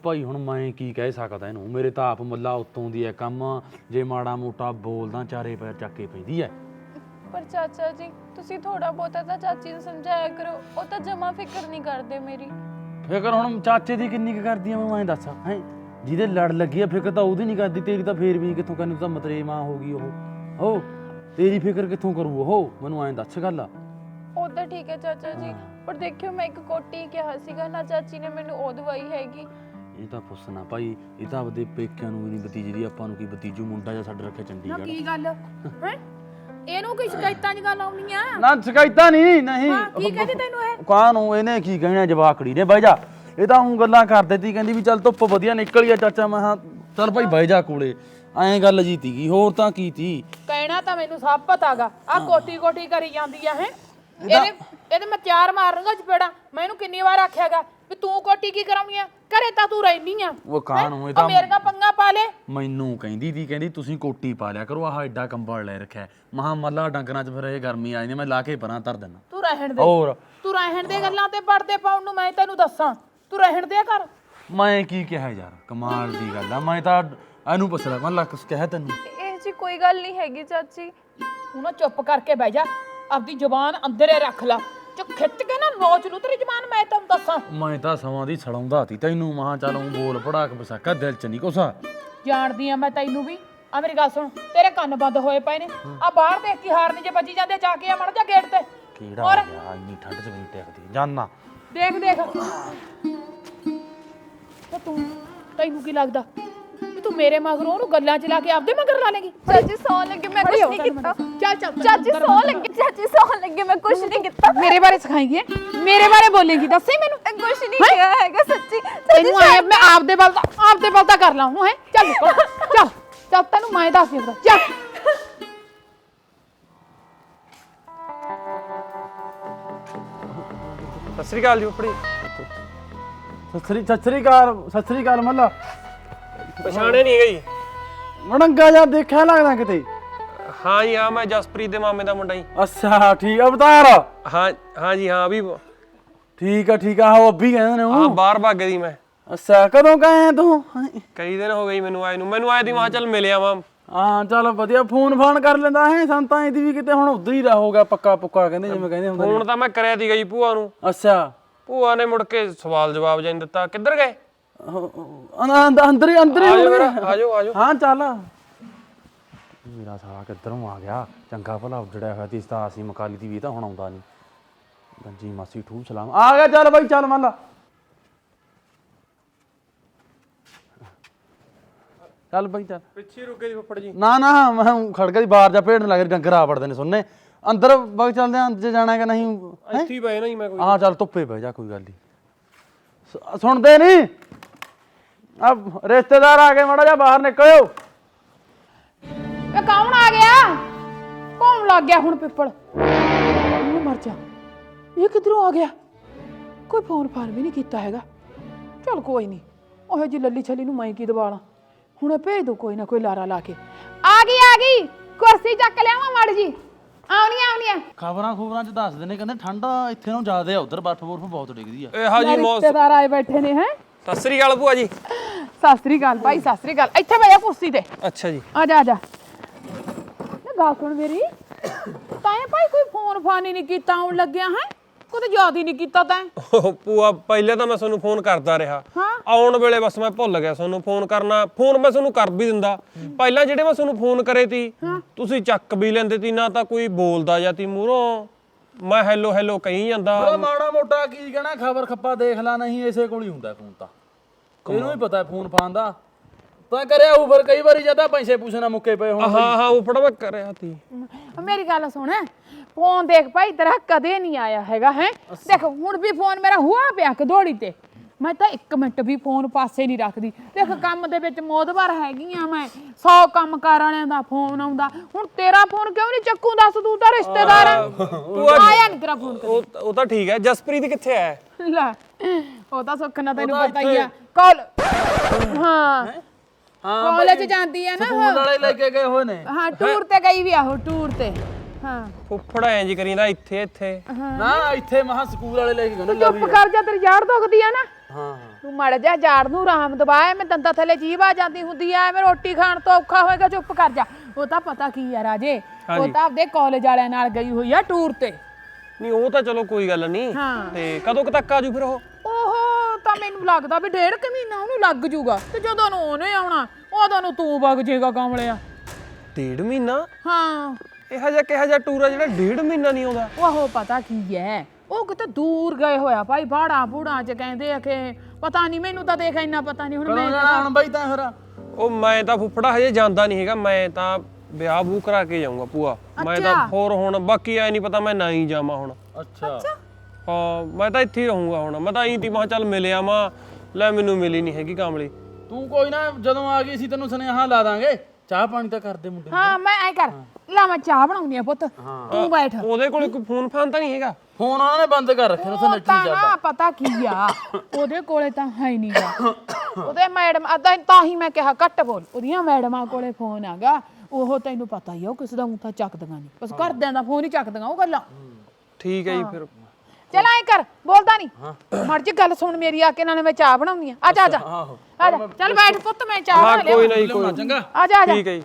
ਭਾਈ ਹੁਣ ਮੈਂ ਕੀ ਕਹਿ ਸਕਦਾ ਇਹਨੂੰ? ਮੇਰੇ ਤਾਂ ਆਪ ਮੁੱਲਾ ਉੱਤੋਂ ਦੀ ਹੈ ਕੰਮ। ਜੇ ਮਾੜਾ ਮੋਟਾ ਬੋਲਦਾ ਚਾਰੇ ਪੈਰ ਚੱਕ ਕੇ ਪੈਂਦੀ ਹੈ ਪਰ ਚਾਚਾ ਜੀ ਤੁਸੀਂ ਥੋੜਾ ਬਹੁਤਾ ਤਾਂ ਚਾਚੀ ਨੂੰ ਸਮਝਾਇਆ ਕਰੋ। ਉਹ ਤਾਂ ਜਮਾ ਫਿਕਰ ਨਹੀਂ ਕਰਦੇ ਮੇਰੀ। ਫਿਕਰ ਹੁਣ ਚਾਚੇ ਦੀ ਕਿੰਨੀ ਕੁ ਕਰਦੀ ਆ ਮੈਂ ਐਂ ਦੱਸ। ਹੈ? ਜਿਹਦੇ ਲੜ ਲੱਗੀ ਆ ਫਿਕਰ ਤਾਂ ਉਹਦੀ ਨਹੀਂ ਕਰਦੀ। ਤੇਰੀ ਤਾਂ ਫੇਰ ਵੀ ਕਿੱਥੋਂ ਕਰਨੀ ਤੂੰ ਤਾਂ ਮਤਰੇ ਮਾਂ ਹੋ ਗਈ ਉਹ। ਹੋ ਤੇਰੀ ਫਿਕਰ ਕਿੱਥੋਂ ਕਰੂ ਉਹ? ਮੈਨੂੰ ਐਂ ਦੱਸ ਗੱਲ। ਉਹ ਤਾਂ ਠੀਕ ਹੈ ਚਾਚਾ ਜੀ। ਪਰ ਦੇਖਿਓ ਮੈਂ ਇੱਕ ਕੋਟੀ ਕਿਹਾ ਸੀਗਾ ਨਾ ਚਾਚੀ ਨੇ ਮੈਨੂੰ ਉਹ ਦਵਾਈ ਹੈਗੀ। ਇਹ ਤਾਂ ਪੁੱਛਣਾ ਭਾਈ ਇਹ ਤਾਂ ਆਪਦੇ ਪੇਕਿਆਂ ਨੂੰ ਵੀ ਨਹੀਂ ਬਤੀਜਦੀ ਆਪਾਂ ਨੂੰ ਕੀ ਬਤੀਜੂ ਮੁੰਡਾ ਜਾਂ ਸਾਡੇ ਰੱਖਿਆ ਨਾ ਚੰਡੀਗੜ੍ਹ ਕੀ ਗੱਲ? ਹੈ? ਇਹਨੂੰ ਕੀ ਸ਼ਿਕਾਇਤਾਂ ਦੀ ਗੱਲ ਆਉਣੀਆਂ ਨਾ ਸ਼ਿਕਾਇਤਾਂ ਨਹੀਂ ਨਹੀਂ। ਹਾਂ ਕੀ ਕਹਿੰਦੀ ਤੈਨੂੰ ਇਹ? ਕਾਂ ਨੂੰ ਇਹਨੇ ਕੀ ਕਹਿਣਾ ਜਵਾਕੜੀ ਨੇ? ਬਹਿ ਜਾ। ਇਹ ਤਾਂ ਹੁਣ ਗੱਲਾਂ ਕਰਦੇ ਤੀ ਕਹਿੰਦੀ ਵੀ ਚੱਲ ਧੁੱਪ ਵਧੀਆ ਨਿਕਲ ਆ ਚਾਚਾ ਮੈਂ ਹਾਂ ਚੱਲ ਭਾਈ ਬਹਿ ਜਾ ਕੋਲੇ। ਐਂ ਗੱਲ ਜੀ ਤੀਗੀ ਹੋਰ ਤਾਂ ਕੀ ਤੀ? ਕਹਿਣਾ ਤਾਂ ਮੈਨੂੰ ਸਭ ਪਤਾਗਾ। ਆ ਕੋਟੀ ਕੋਟੀ ਕਰੀ ਜਾਂਦੀ ਆ ਹੈ? ਇਹਦੇ ਇਹਦੇ ਮੈਂ ਚਾਰ ਮਾਰੂੰਗਾ ਚਪੇੜਾ। ਮੈਂ ਇਹਨੂੰ ਕਿੰਨੀ ਵਾਰ ਆਖਿਆਗਾ? ਵੀ ਤੂੰ ਕੋਟੀ ਕੀ ਕਰਾਉਣੀ ਆ? ਘਰੇ ਤਾਂ ਤੂੰ ਰਹਿਨੀ ਆ। ਉਹ ਕਾਂ ਨੂੰ ਇਹ ਤਾਂ ਮੇਰੀਆਂ ਪੰਗਾ ਪਾ ਲੈ। ਮੈਨੂੰ ਕਹਿੰਦੀ ਤੀ ਕਹਿੰਦੀ ਤੁਸੀਂ ਕੋਟੀ ਪਾ ਲਿਆ ਕਰੋ ਆਹ ਐਡਾ ਕੰਬਲ ਲੈ ਰੱਖਿਆ। ਮਹਾ ਮੱਲਾ ਡੰਗਰਾਂ 'ਚ ਫਿਰ ਇਹ ਗਰਮੀ ਆ ਜਾਂਦੀ ਮੈਂ ਲਾ ਕੇ ਪਰਾਂ ਧਰ ਦਿੰਦਾ। ਤੂੰ ਰਹਿਣ ਦੇ। ਹੋਰ? ਤੂੰ ਰਹਿਣ ਦੇ ਗੱਲਾਂ ਤੇ ਪੜਦੇ ਪਾਉਣ ਨੂੰ ਮੈਂ ਤੈਨੂੰ ਦੱਸਾਂ। ਤੂੰ ਰਹਿਣ ਦੇ ਕਰ। ਮੈਂ ਕੀ ਕਿਹਾ ਯਾਰ? ਕਮਾਲ ਦੀ ਗੱਲ ਆ। ਮੈਂ ਤਾਂ ਇਹਨੂੰ ਪੁੱਛਦਾ ਮੈਂ ਲੱਖ ਕਹਿ ਤੈਨੂੰ। ਇਹ ਜੀ ਕੋਈ ਗੱਲ ਨਹੀਂ ਹੈਗੀ ਚਾਚੀ। ਤੂੰ ਨਾ ਚੁੱਪ ਕਰਕੇ ਬਹਿ ਜਾ। ਆਪਦੀ ਜ਼ੁਬਾਨ ਅੰਦਰੇ ਰੱਖ ਲੈ। ਚ ਖਿੱਚ ਕੇ ਨਾ ਨੋਚ ਲੂ ਤੇਰੀ ਜ਼ੁਬਾਨ ਮੈਂ ਤੈਨੂੰ ਦੱਸਾਂ। ਮੈਂ ਤਾਂ ਸਮਾਂ ਦੀ ਛੜਾਉਂਦਾ ਤੀ ਤੈਨੂੰ। ਮਹਾ ਚੱਲ ਬੋਲ ਪੜਾਕ ਬਸਾਕਾ ਦਿਲ 'ਚ ਨਹੀਂ ਕੁਛ ਜਾਣਦੀ ਆ ਮੈਂ ਤੈਨੂੰ ਵੀ। ਆ ਮੇਰੀ ਗੱਲ ਸੁਣ ਤੇਰੇ ਕੰਨ ਬੰਦ ਹੋਏ ਪਏ ਨੇ। ਆ ਬਾਹਰ ਦੇਖ ਕੇ ਹਾਰਨ ਜੇ ਵੱਜੀ ਜਾਂਦੇ ਜਾ ਕੇ ਆ ਮੜ ਜਾ ਗੇਟ ਤੇ। ਕਿਹੜਾ ਗਿਆ ਇੰਨੀ ਠੰਡ 'ਚ ਵੀ ਨਹੀਂ ਟਿਕਦੀ ਜਾਨਾ ਦੇਖ ਦੇਖ। ਤੇ ਤੂੰ ਤੈਨੂੰ ਕੀ ਲੱਗਦਾ? ਵੀ ਤੂੰ ਮੇਰੇ ਮਗਰੋਂ ਉਹਨੂੰ ਗੱਲਾਂ ਚ ਲਾ ਕੇ ਆਪਦੇ ਮਗਰ ਲਾ ਲੇਗੀ। ਚਾਚੀ ਸੌ ਲੱਗੇ ਮੈਂ ਕੁਝ ਨਹੀਂ ਕੀਤਾ। ਚੱਲ ਚੱਲ ਚਾਚੀ ਸੌ ਲੱਗੇ ਚਾਚੀ ਸੌ ਲੱਗੇ ਮੈਂ ਕੁਝ ਨਹੀਂ ਕੀਤਾ। ਮੇਰੇ ਬਾਰੇ ਸਿਖਾਏਂਗੀ ਹੈਂ? ਮੇਰੇ ਬਾਰੇ ਬੋਲੇਗੀ ਦੱਸੀ ਮੈਨੂੰ। ਕੁਝ ਨਹੀਂ ਕਿਹਾ ਹੈਗਾ ਸੱਚੀ। ਤੈਨੂੰ ਆਏ ਮੈਂ ਆਪਦੇ ਬਲ ਦਾ ਆਪਦੇ ਬਲ ਦਾ ਕਰ ਲਾਂ ਉਹਨੂੰ ਹੈ? ਚੱਲ ਚੱਲ ਚੱਲ ਤੈਨੂੰ ਮੈਂ ਦੱਸ ਦਿੰਦਾ। ਚੱਲ। ਸਤਿ ਸ੍ਰੀ ਅਕਾਲ ਜੀ ਫੁੱਫੜੀ। ਸਸਰੀ ਸਸਰੀ ਕਾਲ ਸਸਰੀ ਕਾਲ ਮੱਲਾ। ਪਛਾਣਿਆ ਨਹੀਂ ਹੈਗਾ ਜੀ। ਜਾਂ ਦੇਖਿਆ ਲੱਗਦਾ ਕਿਤੇ? ਹਾਂ ਜੀ ਹਾਂ ਮੈਂ ਜਸਪ੍ਰੀਤ ਦੇ ਮਾਮੇ ਦਾ ਮੁੰਡਾ ਜੀ। ਅੱਛਾ ਠੀਕ ਅਵਤਾਰ। ਹਾਂ ਹਾਂ ਜੀ ਹਾਂ ਵੀ ਠੀਕ ਆ ਠੀਕ ਆ ਉਹ ਅੱਬੀ ਕਹਿੰਦੇ ਨੇ ਹਾਂ ਬਾਹਰ ਭਾਗੇ ਦੀ ਮੈਂ। ਅੱਛਾ ਕਦੋਂ ਕਹੇ ਤੂੰ? ਕਈ ਦਿਨ ਹੋ ਗਏ ਮੈਨੂੰ ਆਏ ਨੂੰ। ਮੈਨੂੰ ਆਏ ਦੀ ਮਾਂ ਚੱਲ ਮਿਲਿਆ ਵਾਂ। ਹਾਂ ਚੱਲ ਵਧੀਆ ਫੋਨ ਫਾਨ ਕਰ ਲੈਂਦਾ ਹੈ ਸੰਤਾਂ ਇਹਦੀ ਵੀ ਕਿਤੇ ਹੁਣ ਉਧਰ ਹੀ ਰਹੋਗਾ ਪੱਕਾ ਪੁੱਕਾ ਕਹਿੰਦੇ ਜਿਵੇਂ ਕਹਿੰਦੇ ਹੁੰਦੇ ਨੇ। ਫੋਨ ਤਾਂ ਮੈਂ ਕਰਿਆ ਸੀਗਾ ਜੀ ਭੂਆ ਨੂੰ। ਅੱਛਾ। ਭੂਆ ਨੇ ਮੁੜ ਕੇ ਸਵਾਲ ਜਵਾਬ ਜਾਂ ਦਿੱਤਾ। ਕਿੱਧਰ ਗਏ? ਅੰਦਰ ਅੰਦਰ- ਅੰਦਰ ਹੀ ਅੰਦਰ ਹੀ ਆਜੋ ਆਜੋ। ਆਜੋ ਹਾਂ ਚੱਲ। ਮੇਰਾ ਸਾਲਾ ਕਿੱਧਰੋਂ ਆ ਗਿਆ? ਚੰਗਾ ਭਲਾ ਉੱਜੜਿਆ ਹੋਇਆ ਤੀ ਇਸ ਤਾਂ ਅਸੀਂ ਮਕਾਲੀ ਦੀ ਵੀ ਤਾਂ ਹੁਣ ਆਉਂਦਾ ਨਹੀਂ। ਗੰਜੀ ਮਾਸੀ ਠੂਮ ਸਲਾਮ। ਆ ਗਿਆ ਚੱਲ ਬਾਈ ਚੱਲ ਮੰਨ ਲਾ। ਚੱਲ ਬਾਈ ਚੱਲ। ਪਿੱਛੇ ਰੁਕੇ ਜੀ ਫੁੱਫੜ ਜੀ। ਨਾ ਨਾ ਮੈਂ ਖੜਕਾ ਦੀ ਬਾਹਰ ਜਾ ਭੇਡਣ ਲੱਗ ਰਹੀ ਡੰਗਰ ਆ ਵੜਦੇ ਨੇ ਸੁਣਨੇ। ਅੰਦਰ ਵਗ ਚੱਲਦੇ ਆਂ ਜੇ ਜਾਣਾ ਕਿ ਨਹੀਂ? ਹੈਂ? ਇੱਥੇ ਹੀ ਨਾ ਜੀ ਮੈਂ ਕੋਈ। ਹਾਂ ਚੱਲ ਧੁੱਪੇ ਬਹਿ ਜਾ ਕੋਈ ਗੱਲ ਨਹੀਂ ਸੁਣਦੇ ਨਹੀਂ ਆ ਰਿਸ਼ਤੇਦਾਰ ਆ ਗਏ ਮਾੜਾ ਜਿਹਾ ਬਾਹਰ ਨਿਕਲਿਓ। ਇਹ ਕੌਣ ਆ ਗਿਆ? ਕੌਣ ਲੱਗ ਗਿਆ ਹੁਣ ਪਿੱਪਲ? ਇਹ ਮਰ ਜਾ ਇਹ ਕਿੱਧਰੋਂ ਆ ਗਿਆ? ਕੋਈ ਫੋਨ ਫਾਨ ਵੀ ਨਹੀਂ ਕੀਤਾ ਹੈਗਾ। ਚਲ ਕੋਈ ਨਹੀਂ ਉਹ ਜੀ ਲੱਲੀ ਛਲੀ ਨੂੰ ਮੈਂ ਕੀ ਦਵਾਲਾਂ ਹੁਣ ਭੇਜ ਦੋ ਕੋਈ ਨਾ ਕੋਈ ਲਾਰਾ ਲਾ ਕੇ। ਆ ਗਈ ਆ ਗਈ। ਕੁਰਸੀ ਚੱਕ ਲਿਆਵਾਂ ਮੜ ਜੀ ਆਉਣੀ ਆਉਣੀ ਖਬਰਾਂ ਖਬਰਾਂ ਚ ਦੱਸਦੇ ਨੇ ਕਹਿੰਦੇ ਠੰਡ ਇੱਥੇ ਨੂੰ ਜ਼ਿਆਦਾ ਆ ਉਧਰ ਬਰਫ਼ ਬਰਫ਼ ਬਹੁਤ ਡਿੱਗਦੀ ਆ। ਇਹ ਹਾਂ ਜੀ ਮੌਸਮ। ਰਿਸ਼ਤੇਦਾਰ ਆਏ ਬੈਠੇ ਨੇ ਹੈ? ਸਤਿ ਸ੍ਰੀ ਅਕਾਲ ਭੂਆ ਜੀ। ਸਤਿ ਸ੍ਰੀ ਅਕਾਲ ਭਾਈ ਸਤਿ ਸ੍ਰੀ ਅਕਾਲ ਇੱਥੇ ਬਹਿ ਜਾ ਕੁਰਸੀ ਤੇ। ਅੱਛਾ ਜੀ। ਆ ਜਾ ਆ ਜਾ। ਨਾ ਗੱਲ ਸੁਣ ਮੇਰੀ। ਤਾਂ ਇਹ ਭਾਈ ਕੋਈ ਫੋਨ ਫਾਨ ਹੀ ਨਹੀਂ ਕੀਤਾ ਆਉਣ ਲੱਗਿਆ ਹੈ? ਕਦੇ ਯਾਦ ਹੀ ਨਹੀਂ ਕੀਤਾ ਤੈਂ। ਉਹ ਭੂਆ ਪਹਿਲੇ ਤਾਂ ਮੈਂ ਤੁਹਾਨੂੰ ਫੋਨ ਕਰਦਾ ਰਿਹਾ। ਹਾਂ। ਆਉਣ ਵੇਲੇ ਬਸ ਮੈਂ ਭੁੱਲ ਗਿਆ ਤੁਹਾਨੂੰ ਫੋਨ ਕਰਨਾ। ਫੋਨ ਮੈਂ ਤੁਹਾਨੂੰ ਕਰ ਵੀ ਦਿੰਦਾ। ਪਹਿਲਾਂ ਜਿਹੜੇ ਮੈਂ ਤੁਹਾਨੂੰ ਫੋਨ ਕਰੇ ਤੀ ਤੁਸੀਂ ਚੱਕ ਵੀ ਲੈਂਦੇ ਤੀ ਨਾ ਤਾਂ ਕੋਈ ਬੋਲਦਾ ਜਾਂ ਤੀ ਮੂਹਰੋਂ। ਮੈਂ ਹੈਲੋ ਹੈਲੋ ਕਹੀ ਜਾਂਦਾ। ਮਾੜਾ ਮੋਟਾ ਕੀ ਕਹਿਣਾ ਖਬਰ ਖੱਪਾ ਦੇਖ ਲਾ ਨਹੀਂ ਇਸੇ ਕੋਲ ਹੀ ਹੁੰਦਾ ਫੋਨ ਤਾਂ। ਇਹਨੂੰ ਹੀ ਪਤਾ ਫੋਨ ਫਾਨ ਦਾ। ਤਾਂ ਕਰਿਆ ਉਹ ਫਿਰ ਕਈ ਵਾਰੀ ਜਦਾ ਪੈਸੇ ਪੂਛਣਾ ਮੁੱਕੇ ਪਏ ਹੁਣ। ਹਾਂ ਹਾਂ ਉਹ ਫੜਾ ਮੈਂ ਕਰਿਆ ਤੀ। ਮੇਰੀ ਗੱਲ ਸੁਣ। ਫੋਨ ਦੇਖ ਭਾਈ ਤੇਰਾ ਕਦੇ ਨਹੀਂ ਆਇਆ ਹੈਗਾ ਹੈ? ਦੇਖ ਹੁਣ ਵੀ ਫੋਨ ਮੇਰਾ ਹੁਆ ਪਿਆ ਕਦੋੜੀ ਤੇ। ਮੈਂ ਤਾਂ 1 ਮਿੰਟ ਵੀ ਫੋਨ ਪਾਸੇ ਨਹੀਂ ਰੱਖਦੀ। ਦੇਖ ਕੰਮ ਦੇ ਵਿੱਚ ਮੋਦਵਾਰ ਹੈਗੀ ਆ ਮੈਂ। 100 ਕੰਮ ਕਾਰ ਵਾਲਿਆਂ ਦਾ ਫੋਨ ਆਉਂਦਾ। ਹੁਣ ਤੇਰਾ ਫੋਨ ਕਿਉਂ ਨਹੀਂ ਚੱਕੂ? ਦੱਸ ਤੂੰ ਤਾਂ ਰਿਸ਼ਤੇਦਾਰ ਹੈ ਆਇਆ ਨਹੀਂ ਤੇਰਾ ਫੋਨ ਉਹ ਉਹ ਤਾਂ ਠੀਕ ਹੈ। ਜਸਪ੍ਰੀਤ ਕਿੱਥੇ ਹੈ ਲੈ। ਉਹ ਤਾਂ ਸੁੱਖ ਨਾ ਤੈਨੂੰ ਪਤਾ ਹੀ ਆ। ਕਾਲ ਹਾਂ। ਹਾਂ? ਕਾਲਜ ਜਾਂਦੀ ਆ ਨਾ ਸਕੂਲ ਵਾਲੇ ਲੈ ਕੇ ਗਏ ਹੋਏ ਨੇ। ਹਾਂ ਟੂਰ ਤੇ ਗਈ ਵੀ ਆ ਉਹ ਟੂਰ ਤੇ। ਹਾਂ। ਫੁੱਫੜਾ ਐਂ ਜੀ ਕਰੀਂਦਾ ਇੱਥੇ ਇੱਥੇ। ਨਾ ਇੱਥੇ ਮਹਾ ਸਕੂਲ ਵਾਲੇ ਲੈ ਕੇ ਗਏ ਨੇ ਚੁੱਪ ਕਰ ਜਾ ਤੇਰੀ ਜਾੜ ਦੁਖਦੀ ਆ ਨਾ। ਹਾਂ ਤੂੰ ਮੜ ਜਾ ਜਾੜ ਨੂੰ ਆਰਾਮ ਦਵਾਏ ਮੈਂ ਦੰਦਾਂ ਥੱਲੇ ਜੀਭ ਆ ਜਾਂਦੀ ਹੁੰਦੀ ਆ ਐਵੇਂ ਰੋਟੀ ਖਾਣ ਤੋਂ ਔਖਾ ਹੋਏਗਾ ਚੁੱਪ ਕਰ ਜਾ। ਉਹ ਤਾਂ ਪਤਾ ਕੀ ਆ ਰਾਜੇ ਉਹ ਤਾਂ ਆਪਦੇ ਕਾਲਜ ਵਾਲਿਆਂ ਨਾਲ ਗਈ ਹੋਈ ਆ ਟੂਰ ਤੇ। ਨਹੀਂ ਉਹ ਤਾਂ ਚਲੋ ਕੋਈ ਗੱਲ ਨਹੀਂ। ਹਾਂ। ਤੇ ਕਦੋਂ ਕੁ ਤੱਕ ਆਜੂ ਫਿਰ ਉਹ? ਓਹੋ ਤਾਂ ਮੈਨੂੰ ਲੱਗਦਾ ਵੀ ਡੇਢ ਕੁ ਮਹੀਨਾ ਉਹਨੂੰ ਲੱਗ ਜੂਗਾ ਤੇ ਜਦੋਂ ਨੂੰ ਉਹਨੇ ਆਉਣਾ ਉਦੋਂ ਨੂੰ ਤੂੰ ਵਗ ਜਾਏਗਾ ਕਾਮਲਿਆ ਡੇਢ ਮਹੀਨਾ? ਹਾਂ। ਇਹੋ ਜਿਹਾ ਕਿਹੋ ਜਿਹਾ ਟੂਰ ਆ ਜਿਹੜਾ ਡੇਢ ਮਹੀਨਾ ਨਹੀਂ ਆਉਂਦਾ? ਉਹ ਪਤਾ ਕੀ ਹੈ ਉਹ ਕਿਤੇ ਦੂਰ ਗਏ ਹੋਇਆ ਭਾਈ ਬਾੜਾ ਬੂੜਾ ਚ ਕਹਿੰਦੇ ਆ ਕਿ ਪਤਾ ਨਹੀਂ ਮੈਨੂੰ ਤਾਂ ਦੇਖ ਇੰਨਾ ਪਤਾ ਨਹੀਂ ਹੁਣ ਮੈਂ ਹੁਣ ਬਾਈ ਤਾਂ ਫਿਰ। ਉਹ ਮੈਂ ਤਾਂ ਫੁੱਫੜਾ ਹਜੇ ਜਾਂਦਾ ਨਹੀਂ ਹੈਗਾ ਮੈਂ ਤਾਂ ਵਿਆਹ ਬੂ ਕਰਾ ਕੇ ਜਾਊਂਗਾ ਭੂਆ। ਮੈਂ ਤਾਂ ਅੱਛਾ। ਹੋਰ ਹੁਣ ਬਾਕੀ ਐ ਨਹੀਂ ਪਤਾ ਮੈਂ ਨਾ ਹੀ ਜਾਵਾਂ ਹੁਣ। ਅੱਛਾ। ਹਾਂ ਮੈਂ ਤਾਂ ਇੱਥੇ ਹੀ ਰਹੂੰਗਾ ਹੁਣ। ਮੈਂ ਤਾਂ ਐਂ ਤੀ ਮਾ ਚੱਲ ਮਿਲਿਆ ਮਾਂ ਲੈ ਮੈਨੂੰ ਮਿਲੀ ਨਹੀਂ ਹੈਗੀ ਕਾਮਲੀ। ਤੂੰ ਕੋਈ ਨਾ ਜਦੋਂ ਆ ਗਈ ਸੀ ਤੈਨੂੰ ਸੁਨੇਹਾ ਲਾ ਦਾਂਗੇ। ਚਾਹ ਪਾਣੀ ਤਾਂ ਕਰਦੇ ਮੁੰਡੇ ਨੂੰ। ਹਾਂ ਮੈਂ ਐ ਕਰ। ਲਾ ਮੈਂ ਚਾਹ ਬਣਾਉਣੀ ਆ ਪੁੱਤ। ਤੂੰ ਬੈਠ। ਉਹਦੇ ਕੋਲ ਕੋਈ ਫੋਨ ਫਾਨ ਤਾਂ ਨਹੀਂ ਹੈਗਾ? ਫੋਨ ਉਹਨਾਂ ਨੇ ਬੰਦ ਕਰ ਰੱਖਿਆ ਉਹ ਨੈਟ ਤਾਂ ਨਹੀਂ ਚੱਲਦਾ। ਨਾ ਪਤਾ ਕੀ ਆ? ਉਹਦੇ ਕੋਲੇ ਤਾਂ ਹੈ ਹੀ ਨਹੀਂਗਾ ਉਹਦੇ ਮੈਡਮ ਅਦਾਂ ਤਾਂ ਹੀ ਮੈਂ ਕਿਹਾ ਘੱਟ ਬੋਲ। ਉਹਦੀਆਂ ਮੈਡਮਾਂ ਕੋਲੇ ਫੋਨ ਆਗਾ ਉਹ ਤੈਨੂੰ ਪਤਾ ਹੀ ਆ ਉਹ ਕਿਸ ਦਾ ਊਂ ਤਾਂ ਚੱਕਦੀਆਂ ਨਹੀਂ ਬਸ ਘਰਦਿਆਂ ਦਾ ਫੋਨ ਹੀ ਚੱਕਦੀਆਂ ਉਹ ਗੱਲਾਂ। ਠੀਕ ਹੈ ਜੀ ਫਿਰ। ਚਲ ਐ ਕਰ ਬੋਲਦਾ ਨਹੀਂ ਮਰ ਜੀ ਗੱਲ ਸੁਣ ਮੇਰੀ ਆ ਕੇ ਨਾਲੇ ਮੈਂ ਚਾਹ ਬਣਾਉਣੀ ਆ। ਆ ਜਾ ਆ ਜਾ। ਆ ਜਾ ਚੱਲ ਬੈਠ ਪੁੱਤ ਮੈਂ ਚਾਹ ਬਣਾ ਕੋਈ ਲਿਆ ਨਹੀਂ ਕੋਈ ਨਾ। ਚੰਗਾ। ਆ ਜਾ ਆ ਜਾ। ਠੀਕ ਹੈ ਜੀ।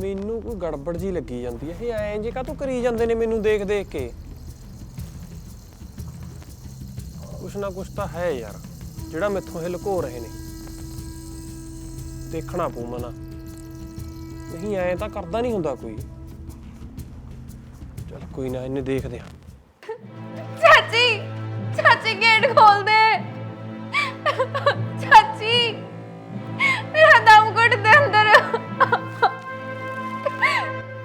ਮੈਨੂੰ ਕੋਈ ਗੜਬੜ ਜੀ ਲੱਗੀ ਜਾਂਦੀ ਹੈ। ਇਹ ਐਂ ਜੇ ਕਾਹਤੋਂ ਕਰੀ ਜਾਂਦੇ ਨੇ ਮੈਨੂੰ ਦੇਖ ਦੇਖ ਕੇ? ਕੁਛ ਨਾ ਕੁਛ ਤਾਂ ਹੈ ਯਾਰ ਜਿਹੜਾ ਮੈਥੋਂ ਇਹ ਲੁਕੋ ਰਹੇ ਨੇ। ਦੇਖਣਾ ਪਊ ਮਨਾ। ਨਹੀਂ ਐਂ ਤਾਂ ਕਰਦਾ ਨਹੀਂ ਹੁੰਦਾ ਕੋਈ। ਚਲ ਕੋਈ ਨਾ ਇਹਨੇ ਦੇਖਦੇ ਆ। ਚਾਚੀ ਚਾਚੀ ਗੇਟ ਖੋਲ ਦੇ ਚਾਚੀ ਮੇਰਾ ਦਮ ਘੁੱਟ ਦੇ ਅੰਦਰ।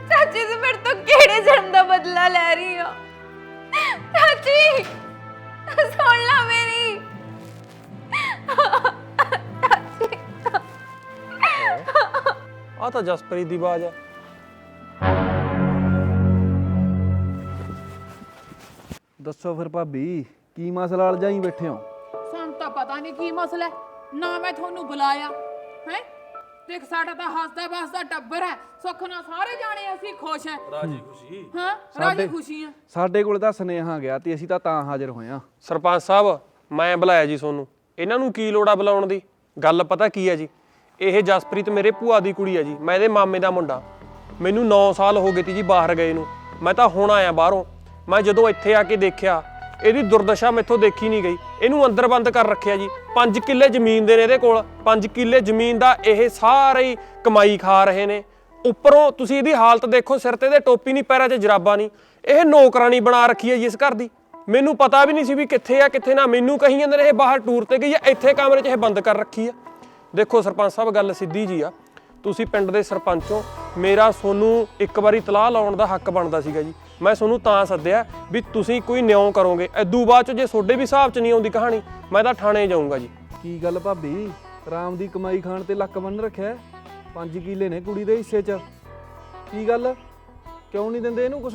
ਚਾਚੀ ਤੂੰ ਮੇਰੇ ਤੋਂ ਕਿਹੜੇ ਜਨਮ ਦਾ ਬਦਲਾ ਲੈ ਰਹੀ ਹੋ? ਚਾਚੀ ਸੁਣ ਲੈ ਮੇਰੀ। ਆ ਤਾਂ ਜਸਪ੍ਰੀਤ ਦੀ ਆਵਾਜ਼ ਹੈ ਦੱਸੋ ਫਿਰ ਭਾਬੀ ਕੀ ਮਸਲਾ ਅਲਝਾਈ ਬੈਠੇ ਹੋ? ਸਾਨੂੰ ਤਾਂ ਪਤਾ ਨਹੀਂ ਕੀ ਮਸਲਾ ਹੈ। ਨਾ ਮੈਂ ਤੁਹਾਨੂੰ ਬੁਲਾਇਆ ਹੈ? ਦੇਖ ਸਾਡਾ ਤਾਂ ਹੱਸਦਾ ਬਸਦਾ ਟੱਬਰ ਹੈ। ਸੁੱਖ ਨਾਲ ਸਾਰੇ ਜਾਣੇ ਅਸੀਂ ਖੁਸ਼ ਹੈ। ਰਾਜੀ ਖੁਸ਼ੀ? ਹਾਂ ਰਾਜੀ ਖੁਸ਼ੀ ਹੈ। ਸਾਡੇ ਕੋਲ ਤਾਂ ਸੁਨੇਹਾ ਗਿਆ ਤੇ ਅਸੀਂ ਤਾਂ ਤਾਂ ਹਾਜ਼ਰ ਹੋਏ ਆ ਸਰਪੰਚ ਸਾਹਿਬ ਮੈਂ ਬੁਲਾਇਆ ਜੀ ਤੁਹਾਨੂੰ। ਇਹਨਾਂ ਨੂੰ ਕੀ ਲੋੜ ਆ ਬੁਲਾਉਣ ਦੀ? ਗੱਲ ਪਤਾ ਕੀ ਹੈ ਜੀ? ਇਹ ਜਸਪ੍ਰੀਤ ਮੇਰੇ ਭੂਆ ਦੀ ਕੁੜੀ ਹੈ ਜੀ। ਮੈਂ ਇਹਦੇ ਮਾਮੇ ਦਾ ਮੁੰਡਾ। ਮੈਨੂੰ 9 ਸਾਲ ਹੋ ਗਏ ਤੀ ਜੀ ਬਾਹਰ ਗਏ ਨੂੰ। ਮੈਂ ਤਾਂ ਹੁਣ ਆਇਆ ਬਾਹਰੋਂ। ਮੈਂ ਜਦੋਂ ਇੱਥੇ ਆ ਕੇ ਦੇਖਿਆ, ਇਹਦੀ ਦੁਰਦਸ਼ਾ ਮੈਥੋਂ ਦੇਖੀ ਨਹੀਂ ਗਈ। ਇਹਨੂੰ ਅੰਦਰ ਬੰਦ ਕਰ ਰੱਖਿਆ ਜੀ। 5 ਕਿੱਲੇ ਜ਼ਮੀਨ ਦੇ ਨੇ ਇਹਦੇ ਕੋਲ। 5 ਕਿੱਲੇ ਜ਼ਮੀਨ ਦਾ ਇਹ ਸਾਰੇ ਹੀ ਕਮਾਈ ਖਾ ਰਹੇ ਨੇ। ਉੱਪਰੋਂ ਤੁਸੀਂ ਇਹਦੀ ਹਾਲਤ ਦੇਖੋ, ਸਿਰ ਤੇ ਇਹਦੇ ਟੋਪੀ ਨਹੀਂ, ਪੈਰਾਂ 'ਚ ਜਰਾਬਾਂ ਨਹੀਂ। ਇਹ ਨੌਕਰਾਨੀ ਬਣਾ ਰੱਖੀ ਹੈ ਜੀ ਇਸ ਘਰ ਦੀ। ਮੈਨੂੰ ਪਤਾ ਵੀ ਨਹੀਂ ਸੀ ਵੀ ਕਿੱਥੇ ਆ, ਕਿੱਥੇ ਨਾ। ਮੈਨੂੰ ਕਹੀ ਜਾਂਦੇ ਨੇ ਇਹ ਬਾਹਰ ਟੂਰ ਤੇ ਗਈ ਆ ਇੱਥੇ ਕਮਰੇ 'ਚ ਇਹ ਬੰਦ ਕਰ ਰੱਖੀ ਆ ਦੇਖੋ ਸਰਪੰਚ ਸਾਹਿਬ, ਗੱਲ ਸਿੱਧੀ ਜੀ ਆ। ਤੁਸੀਂ ਪਿੰਡ ਦੇ ਸਰਪੰਚ ਹੋ ਮੇਰਾ ਤੁਹਾਨੂੰ ਇੱਕ ਵਾਰੀ ਤਲਾਹ ਲਾਉਣ ਦਾ ਹੱਕ ਬਣਦਾ ਸੀਗਾ ਜੀ। ਮੈਂ ਤੁਹਾਨੂੰ ਤਾਂ ਸੱਦਿਆ ਵੀ ਤੁਸੀਂ ਕੋਈ ਨਿਉਂ ਕਰੋਗੇ। ਐਦੂ ਬਾਅਦ ਚ ਜੇ ਤੁਹਾਡੇ ਵੀ ਹਿਸਾਬ ਚ ਨਹੀਂ ਆਉਂਦੀ ਕਹਾਣੀ ਮੈਂ ਤਾਂ ਥਾਣੇ ਜਾਊਂਗਾ ਜੀ। ਕੀ ਗੱਲ ਭਾਬੀ? ਰਾਮ ਦੀ ਕਮਾਈ ਖਾਣ ਤੇ ਲੱਕ ਬੰਨ ਰੱਖਿਆ 5 ਕਿੱਲੇ ਨੇ ਕੁੜੀ ਦੇ ਹਿੱਸੇ 'ਚ। ਕੀ ਗੱਲ? ਕਿਉਂ ਨਹੀਂ ਦਿੰਦੇ ਇਹਨੂੰ ਕੁਛ?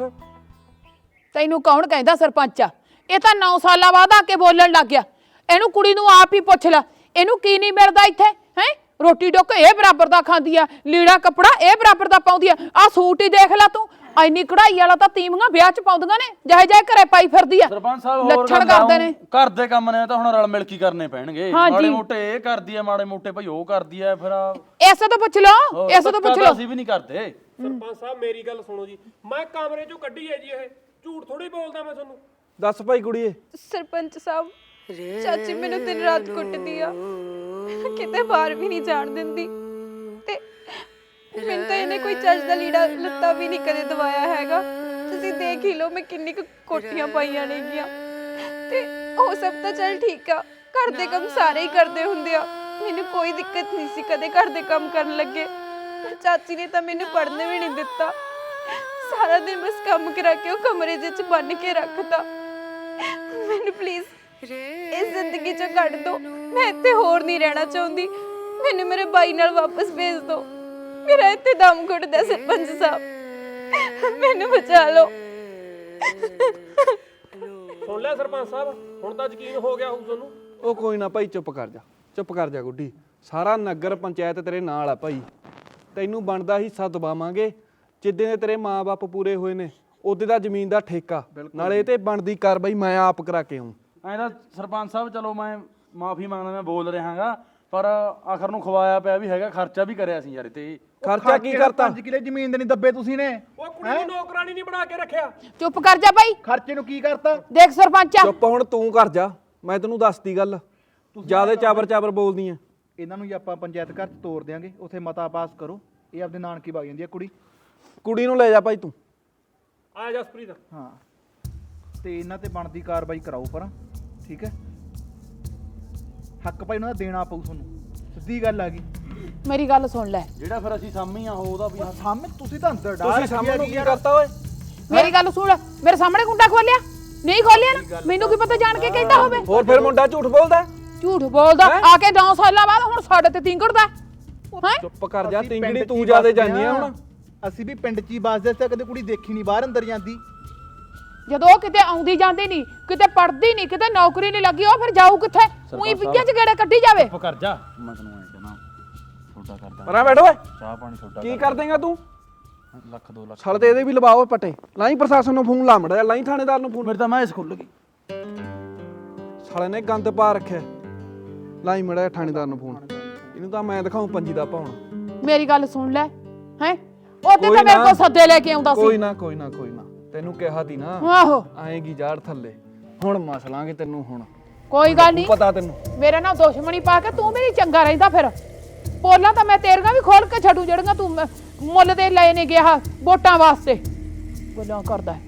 ਤੈਨੂੰ ਕੌਣ ਕਹਿੰਦਾ ਸਰਪੰਚ ਆ? ਇਹ ਤਾਂ 9 ਸਾਲਾਂ ਬਾਅਦ ਆ ਕੇ ਬੋਲਣ ਲੱਗ ਗਿਆ। ਇਹਨੂੰ ਕੁੜੀ ਨੂੰ ਆਪ ਹੀ ਪੁੱਛ ਲੈ। ਇਹਨੂੰ ਕੀ ਨਹੀਂ ਮਿਲਦਾ ਇੱਥੇ? ਰੋਟੀ ਡੁੱਕ ਇਹ ਬਰਾਬਰ ਦਾ ਖਾਂਦੀ ਆ ਲੀੜਾ ਕੱਪੜਾ ਇਹ ਬਰਾਬਰ ਦਾ ਪਾਉਂਦੀ ਆ ਆ ਸੂਟ ਹੀ ਦੇਖ ਲੈ ਤੂੰ ਐਨੀ ਕਢਾਈ ਵਾਲਾ ਤਾਂ ਤੀਵੀਆਂ ਵਿਆਹ ਚ ਪਾਉਂਦੀਆਂ ਨੇ ਜਿਹੇ ਜਿਹੇ ਘਰੇ ਪਾਈ ਫਿਰਦੀ ਆ ਸਰਪੰਚ ਸਾਹਿਬ ਹੋਰ ਲੱਛਣ ਗੱਲਾਂ ਕਰਦੇ ਨੇ। ਘਰ ਦੇ ਕੰਮ ਨੇ ਤਾਂ ਹੁਣ ਰਲ ਮਿਲ ਕੇ ਕਰਨੇ ਪੈਣਗੇ। ਹਾਂਜੀ। ਮਾੜੇ ਮੋਟੇ ਇਹ ਕਰਦੀ ਐ ਮਾੜੇ ਮੋਟੇ ਭਾਈ ਉਹ ਕਰਦੀ ਐ ਫਿਰ ਐਸੇ ਤੋਂ ਪੁੱਛ ਲਓ ਐਸੇ ਤੋਂ ਪੁੱਛ ਲਓ। ਅਸੀਂ ਵੀ ਨਹੀਂ ਕਰਦੇ। ਸਰਪੰਚ ਸਾਹਿਬ ਮੇਰੀ ਗੱਲ ਸੁਣੋ ਜੀ ਮੈਂ ਕਮਰੇ ਚੋਂ ਕੱਢੀ ਹੈ ਜੀ ਇਹ ਝੂਠ ਥੋੜੀ ਬੋਲਦਾ ਮੈਂ ਤੁਹਾਨੂੰ। ਦੱਸ ਭਾਈ ਕੁੜੀਏ। ਸਰਪੰਚ ਸਾਹਿਬ ਚਾਚੀ ਮੈਨੂੰ ਦਿਨ ਰਾਤ ਕੁੱਟਦੀ ਆ। ਕਿਤੇ ਬਾਹਰ ਵੀ ਨਹੀਂ ਜਾਣ ਦਿੰਦੀ। ਤੇ ਮੈਨੂੰ ਤਾਂ ਇਹਨੇ ਕੋਈ ਚੱਜ ਦਾ ਲੀੜਾ ਲੱਤਾ ਵੀ ਨਹੀਂ ਕਦੇ ਦਵਾਇਆ ਹੈਗਾ। ਤੁਸੀਂ ਦੇਖ ਹੀ ਲਓ ਮੈਂ ਕਿੰਨੀ ਕੁ ਕੋਟੀਆਂ ਪਾਈਆਂ ਨੇਗੀਆਂ ਤੇ ਉਹ ਸਭ ਤਾਂ ਚੱਲ ਠੀਕ ਆ। ਘਰ ਦੇ ਕੰਮ ਸਾਰੇ ਹੀ ਕਰਦੇ ਹੁੰਦੇ ਆ। ਮੈਨੂੰ ਕੋਈ ਦਿੱਕਤ ਨਹੀਂ ਸੀ ਕਦੇ ਘਰ ਦੇ ਕੰਮ ਕਰਨ ਲੱਗੇ। ਚਾਚੀ ਨੇ ਤਾਂ ਮੈਨੂੰ ਪੜ੍ਹਨ ਵੀ ਨਹੀਂ ਦਿੱਤਾ। ਸਾਰਾ ਦਿਨ ਬਸ ਕੰਮ ਕਰਾ ਕੇ ਉਹ ਕਮਰੇ ਦੇ ਵਿੱਚ ਬੰਨ ਕੇ ਰੱਖਤਾ। ਮੈਨੂੰ ਪਲੀਜ਼ ਇਸ ਜ਼ਿੰਦਗੀ ਚੋਂ ਕੱਢ ਦਿਓ ਮੈਂ ਇੱਥੇ ਹੋਰ ਨਹੀਂ ਰਹਿਣਾ ਚਾਹੁੰਦੀ। ਮੈਨੂੰ ਮੇਰੇ ਬਾਈ ਨਾਲ ਵਾਪਸ ਭੇਜ ਦਿਓ ਮੇਰਾ ਇੱਥੇ ਦਮ ਘੁੱਟਦਾ ਸਰਪੰਚ ਸਾਹਿਬ। ਮੈਨੂੰ ਬਚਾ ਲਓ। ਸੁਣ ਲਿਆ ਸਰਪੰਚ ਸਾਹਿਬ ਹੁਣ ਤਾਂ ਯਕੀਨ ਹੋ ਗਿਆ ਹੋਊ ਤੁਹਾਨੂੰ। ਉਹ ਕੋਈ ਨਾ ਭਾਈ ਚੁੱਪ ਕਰ ਜਾ ਚੁੱਪ ਕਰ ਜਾ ਗੁੱਡੀ। ਸਾਰਾ ਨਗਰ ਪੰਚਾਇਤ ਤੇਰੇ ਨਾਲ ਆ ਭਾਈ। ਤੈਨੂੰ ਬਣਦਾ ਹਿੱਸਾ ਦਬਾਵਾਂਗੇ। ਜਿੱਦੇ ਦੇ ਤੇਰੇ ਮਾਪੇ ਪੂਰੇ ਹੋਏ ਨੇ ਉਹਦੇ ਦਾ ਜ਼ਮੀਨ ਦਾ ਠੇਕਾ। ਨਾਲੇ ਇਹ ਤੇ ਬਣਦੀ ਕਾਰਵਾਈ ਮੈਂ ਆਪ ਕਰਾ ਕੇ ਆਉਂ ਐਂ ਤਾਂ ਸਰਪੰਚ ਸਾਹਿਬ ਚਲੋ ਮੈਂ ਮਾਫੀ ਮੰਗਦਾ ਮੈਂ ਬੋਲ ਰਿਹਾਗਾ ਪਰ ਆਖਰ ਨੂੰ ਖਵਾਇਆ ਪਿਆ ਵੀ ਹੈਗਾ ਖਰਚਾ ਵੀ ਕਰਿਆ ਸੀ ਯਾਰ ਤੇ ਖਰਚਾ ਕੀ ਕਰਤਾ? 5 ਕਿਲੇ ਜ਼ਮੀਨ ਦੇ ਨਹੀਂ ਦੱਬੇ ਤੁਸੀਂ ਨੇ। ਉਹ ਕੁੜੀ ਨੂੰ ਨੌਕਰਾਨੀ ਨਹੀਂ ਬਣਾ ਕੇ ਰੱਖਿਆ। ਚੁੱਪ ਕਰ ਜਾ ਭਾਈ ਖਰਚੇ ਨੂੰ ਕੀ ਕਰਤਾ? ਦੇਖ ਸਰਪੰਚਾ। ਚੁੱਪ ਹੁਣ ਤੂੰ ਕਰ ਜਾ। ਮੈਂ ਤੈਨੂੰ ਦੱਸਦੀ ਗੱਲ। ਜਿਆਦੇ ਚਾਬਰ ਚਾਬਰ ਬੋਲਦੀ ਆ ਇਹਨਾਂ ਨੂੰ ਹੀ ਆਪਾਂ ਪੰਚਾਇਤ ਘਰ ਚ ਤੋਰ ਦਿਆਂਗੇ ਉੱਥੇ ਮਤਾ ਪਾਸ ਕਰੋ। ਇਹ ਆਪਦੇ ਨਾਨਕੀ ਵਗ ਜਾਂਦੀ ਹੈ ਕੁੜੀ। ਕੁੜੀ ਨੂੰ ਲੈ ਜਾ ਭਾਈ ਤੂੰ। ਆ ਜਸਪ੍ਰੀਤ ਹਾਂ। ਤੇ ਇਹਨਾਂ ਤੇ ਬਣਦੀ ਕਾਰਵਾਈ ਕਰਾਓ ਪਰ ਠੀਕ ਹੈ? ਹੱਕ ਭਾਈ ਉਹਨਾਂ ਦਾ ਦੇਣਾ ਪਊ ਤੁਹਾਨੂੰ ਸਿੱਧੀ ਗੱਲ ਆ ਗਈ। ਮੇਰੀ ਗੱਲ ਸੁਣ ਲੈ। ਜਿਹੜਾ ਫਿਰ ਅਸੀਂ ਸਾਹਮਣੇ ਆ ਉਹਦਾ ਵੀ ਸਾਹਮਣੇ ਤੁਸੀਂ ਤਾਂ ਅੰਦਰ ਡਾਲ ਤੁਸੀਂ ਸਾਹਮਣੇ ਨੂੰ ਕੀ ਕਰਤਾ ਓਏ? ਮੇਰੀ ਗੱਲ ਸੁਣ ਮੇਰੇ ਸਾਹਮਣੇ ਕੁੰਡਾ ਖੋਲਿਆ? ਨਹੀਂ ਖੋਲਿਆ ਨਾ? ਮੈਨੂੰ ਕੀ ਪਤਾ ਜਾਣ ਕੇ ਕਹਿੰਦਾ ਹੋਵੇ? ਹੋਰ ਫਿਰ ਮੁੰਡਾ ਝੂਠ ਬੋਲਦਾ? ਝੂਠ ਬੋਲਦਾ। ਆ ਕੇ 9 ਸਾਲਾਂ ਬਾਅਦ ਹੁਣ ਸਾਡੇ ਤੇ ਤਿੰਗੜਦਾ ਹੈ? ਚੁੱਪ ਕਰ ਜਾ ਅਸੀਂ ਤਿੰਗੜੀ ਤੂੰ ਜਿਆਦੇ ਜਾਨੀ ਆ ਹਾਂ। ਹੁਣ। ਅਸੀਂ ਵੀ ਪਿੰਡ 'ਚ ਹੀ ਵੱਸਦੇ ਸੀ ਕਦੇ ਕੁੜੀ ਦੇਖੀ ਨਹੀਂ ਬਾਹਰ ਅੰਦਰ ਜਾਂਦੀ। ਜਦੋਂ ਉਹ ਕਿਤੇ ਆਉਂਦੀ ਜਾਂਦੀ ਨਹੀਂ ਕਿਤੇ ਪੜਦੀ ਨਹੀਂ ਕਿਤੇ ਨੌਕਰੀ ਨਹੀਂ ਲੱਗੀ ਉਹ ਫਿਰ ਜਾਊ ਕਿੱਥੇ? ਉਹੀ ਪਿੱਛੇ ਚ ਗੇੜੇ ਕੱਢੀ ਜਾਵੇ। ਚੁੱਪ ਕਰ ਜਾ। ਮੈਂ ਤੈਨੂੰ ਐਂ ਕਹਿਣਾ ਛੋਟਾ ਕਰਦਾ ਪਰਾਂ ਬੈਠ ਓਏ। ਚਾਹ ਪਾਣੀ ਛੋਟਾ ਕੀ ਕਰ ਦੇਂਗਾ ਤੂੰ? ਲੱਖ 2 ਲੱਖ ਛਲ ਤੇ ਇਹਦੇ ਵੀ ਲਵਾਓ ਪਟੇ ਲਾਈ ਪ੍ਰਸ਼ਾਸਨ ਨੂੰ ਫੋਨ ਲਾ ਮੜਿਆ ਲਾਈ ਥਾਣੇਦਾਰ ਨੂੰ ਫੋਨ। ਮੇਰੇ ਤਾਂ ਮੈਂ ਇਸ ਖੁੱਲ ਗਈ। ਸਾਲੇ ਨੇ ਗੰਦ ਪਾ ਰੱਖਿਆ। ਲਾਈ ਮੜਿਆ ਥਾਣੇਦਾਰ ਨੂੰ ਫੋਨ। ਇਹਨੂੰ ਤਾਂ ਮੈਂ ਦਿਖਾਉਂ ਪੰਜੀ ਦਾ ਪਾਉਣਾ। ਮੇਰੀ ਗੱਲ ਸੁਣ ਲੈ ਹੈ? ਉਹਦੇ ਕੋਈ ਤਾਂ ਮੇਰੇ। ਕੋਲ ਸੱਦੇ ਲੈ ਕੇ ਆਉਂਦਾ ਕੋਈ ਸੀ ਨਾ ਕੋਈ ਨਾ ਕੋਈ ਨਾ। ਤੈਨੂੰ ਕਿਹਾ ਤੀ ਨਾ ਆਹੋ। ਆਏਗੀ ਜਾੜ ਥੱਲੇ। ਹੁਣ ਮਸਲਾਂਗੇ ਤੈਨੂੰ ਹੁਣ। ਕੋਈ ਗੱਲ ਨਹੀਂ ਪਤਾ ਤੈਨੂੰ। ਮੇਰੇ ਨਾਲ ਦੁਸ਼ਮਣੀ ਪਾ ਕੇ ਤੂੰ ਵੀ ਨਹੀਂ ਚੰਗਾ ਰਹਿੰਦਾ ਫਿਰ। ਪੋਲਾਂ ਤਾਂ ਮੈਂ ਤੇਰੀਆਂ ਵੀ ਖੋਲ ਕੇ ਛੱਡੂ ਜਿਹੜੀਆਂ ਤੂੰ ਮੁੱਲ ਦੇ ਲਏ ਨੇ ਗਿਆ ਵੋਟਾਂ ਵਾਸਤੇ। ਗੱਲਾਂ ਕਰਦਾ ਹੈ।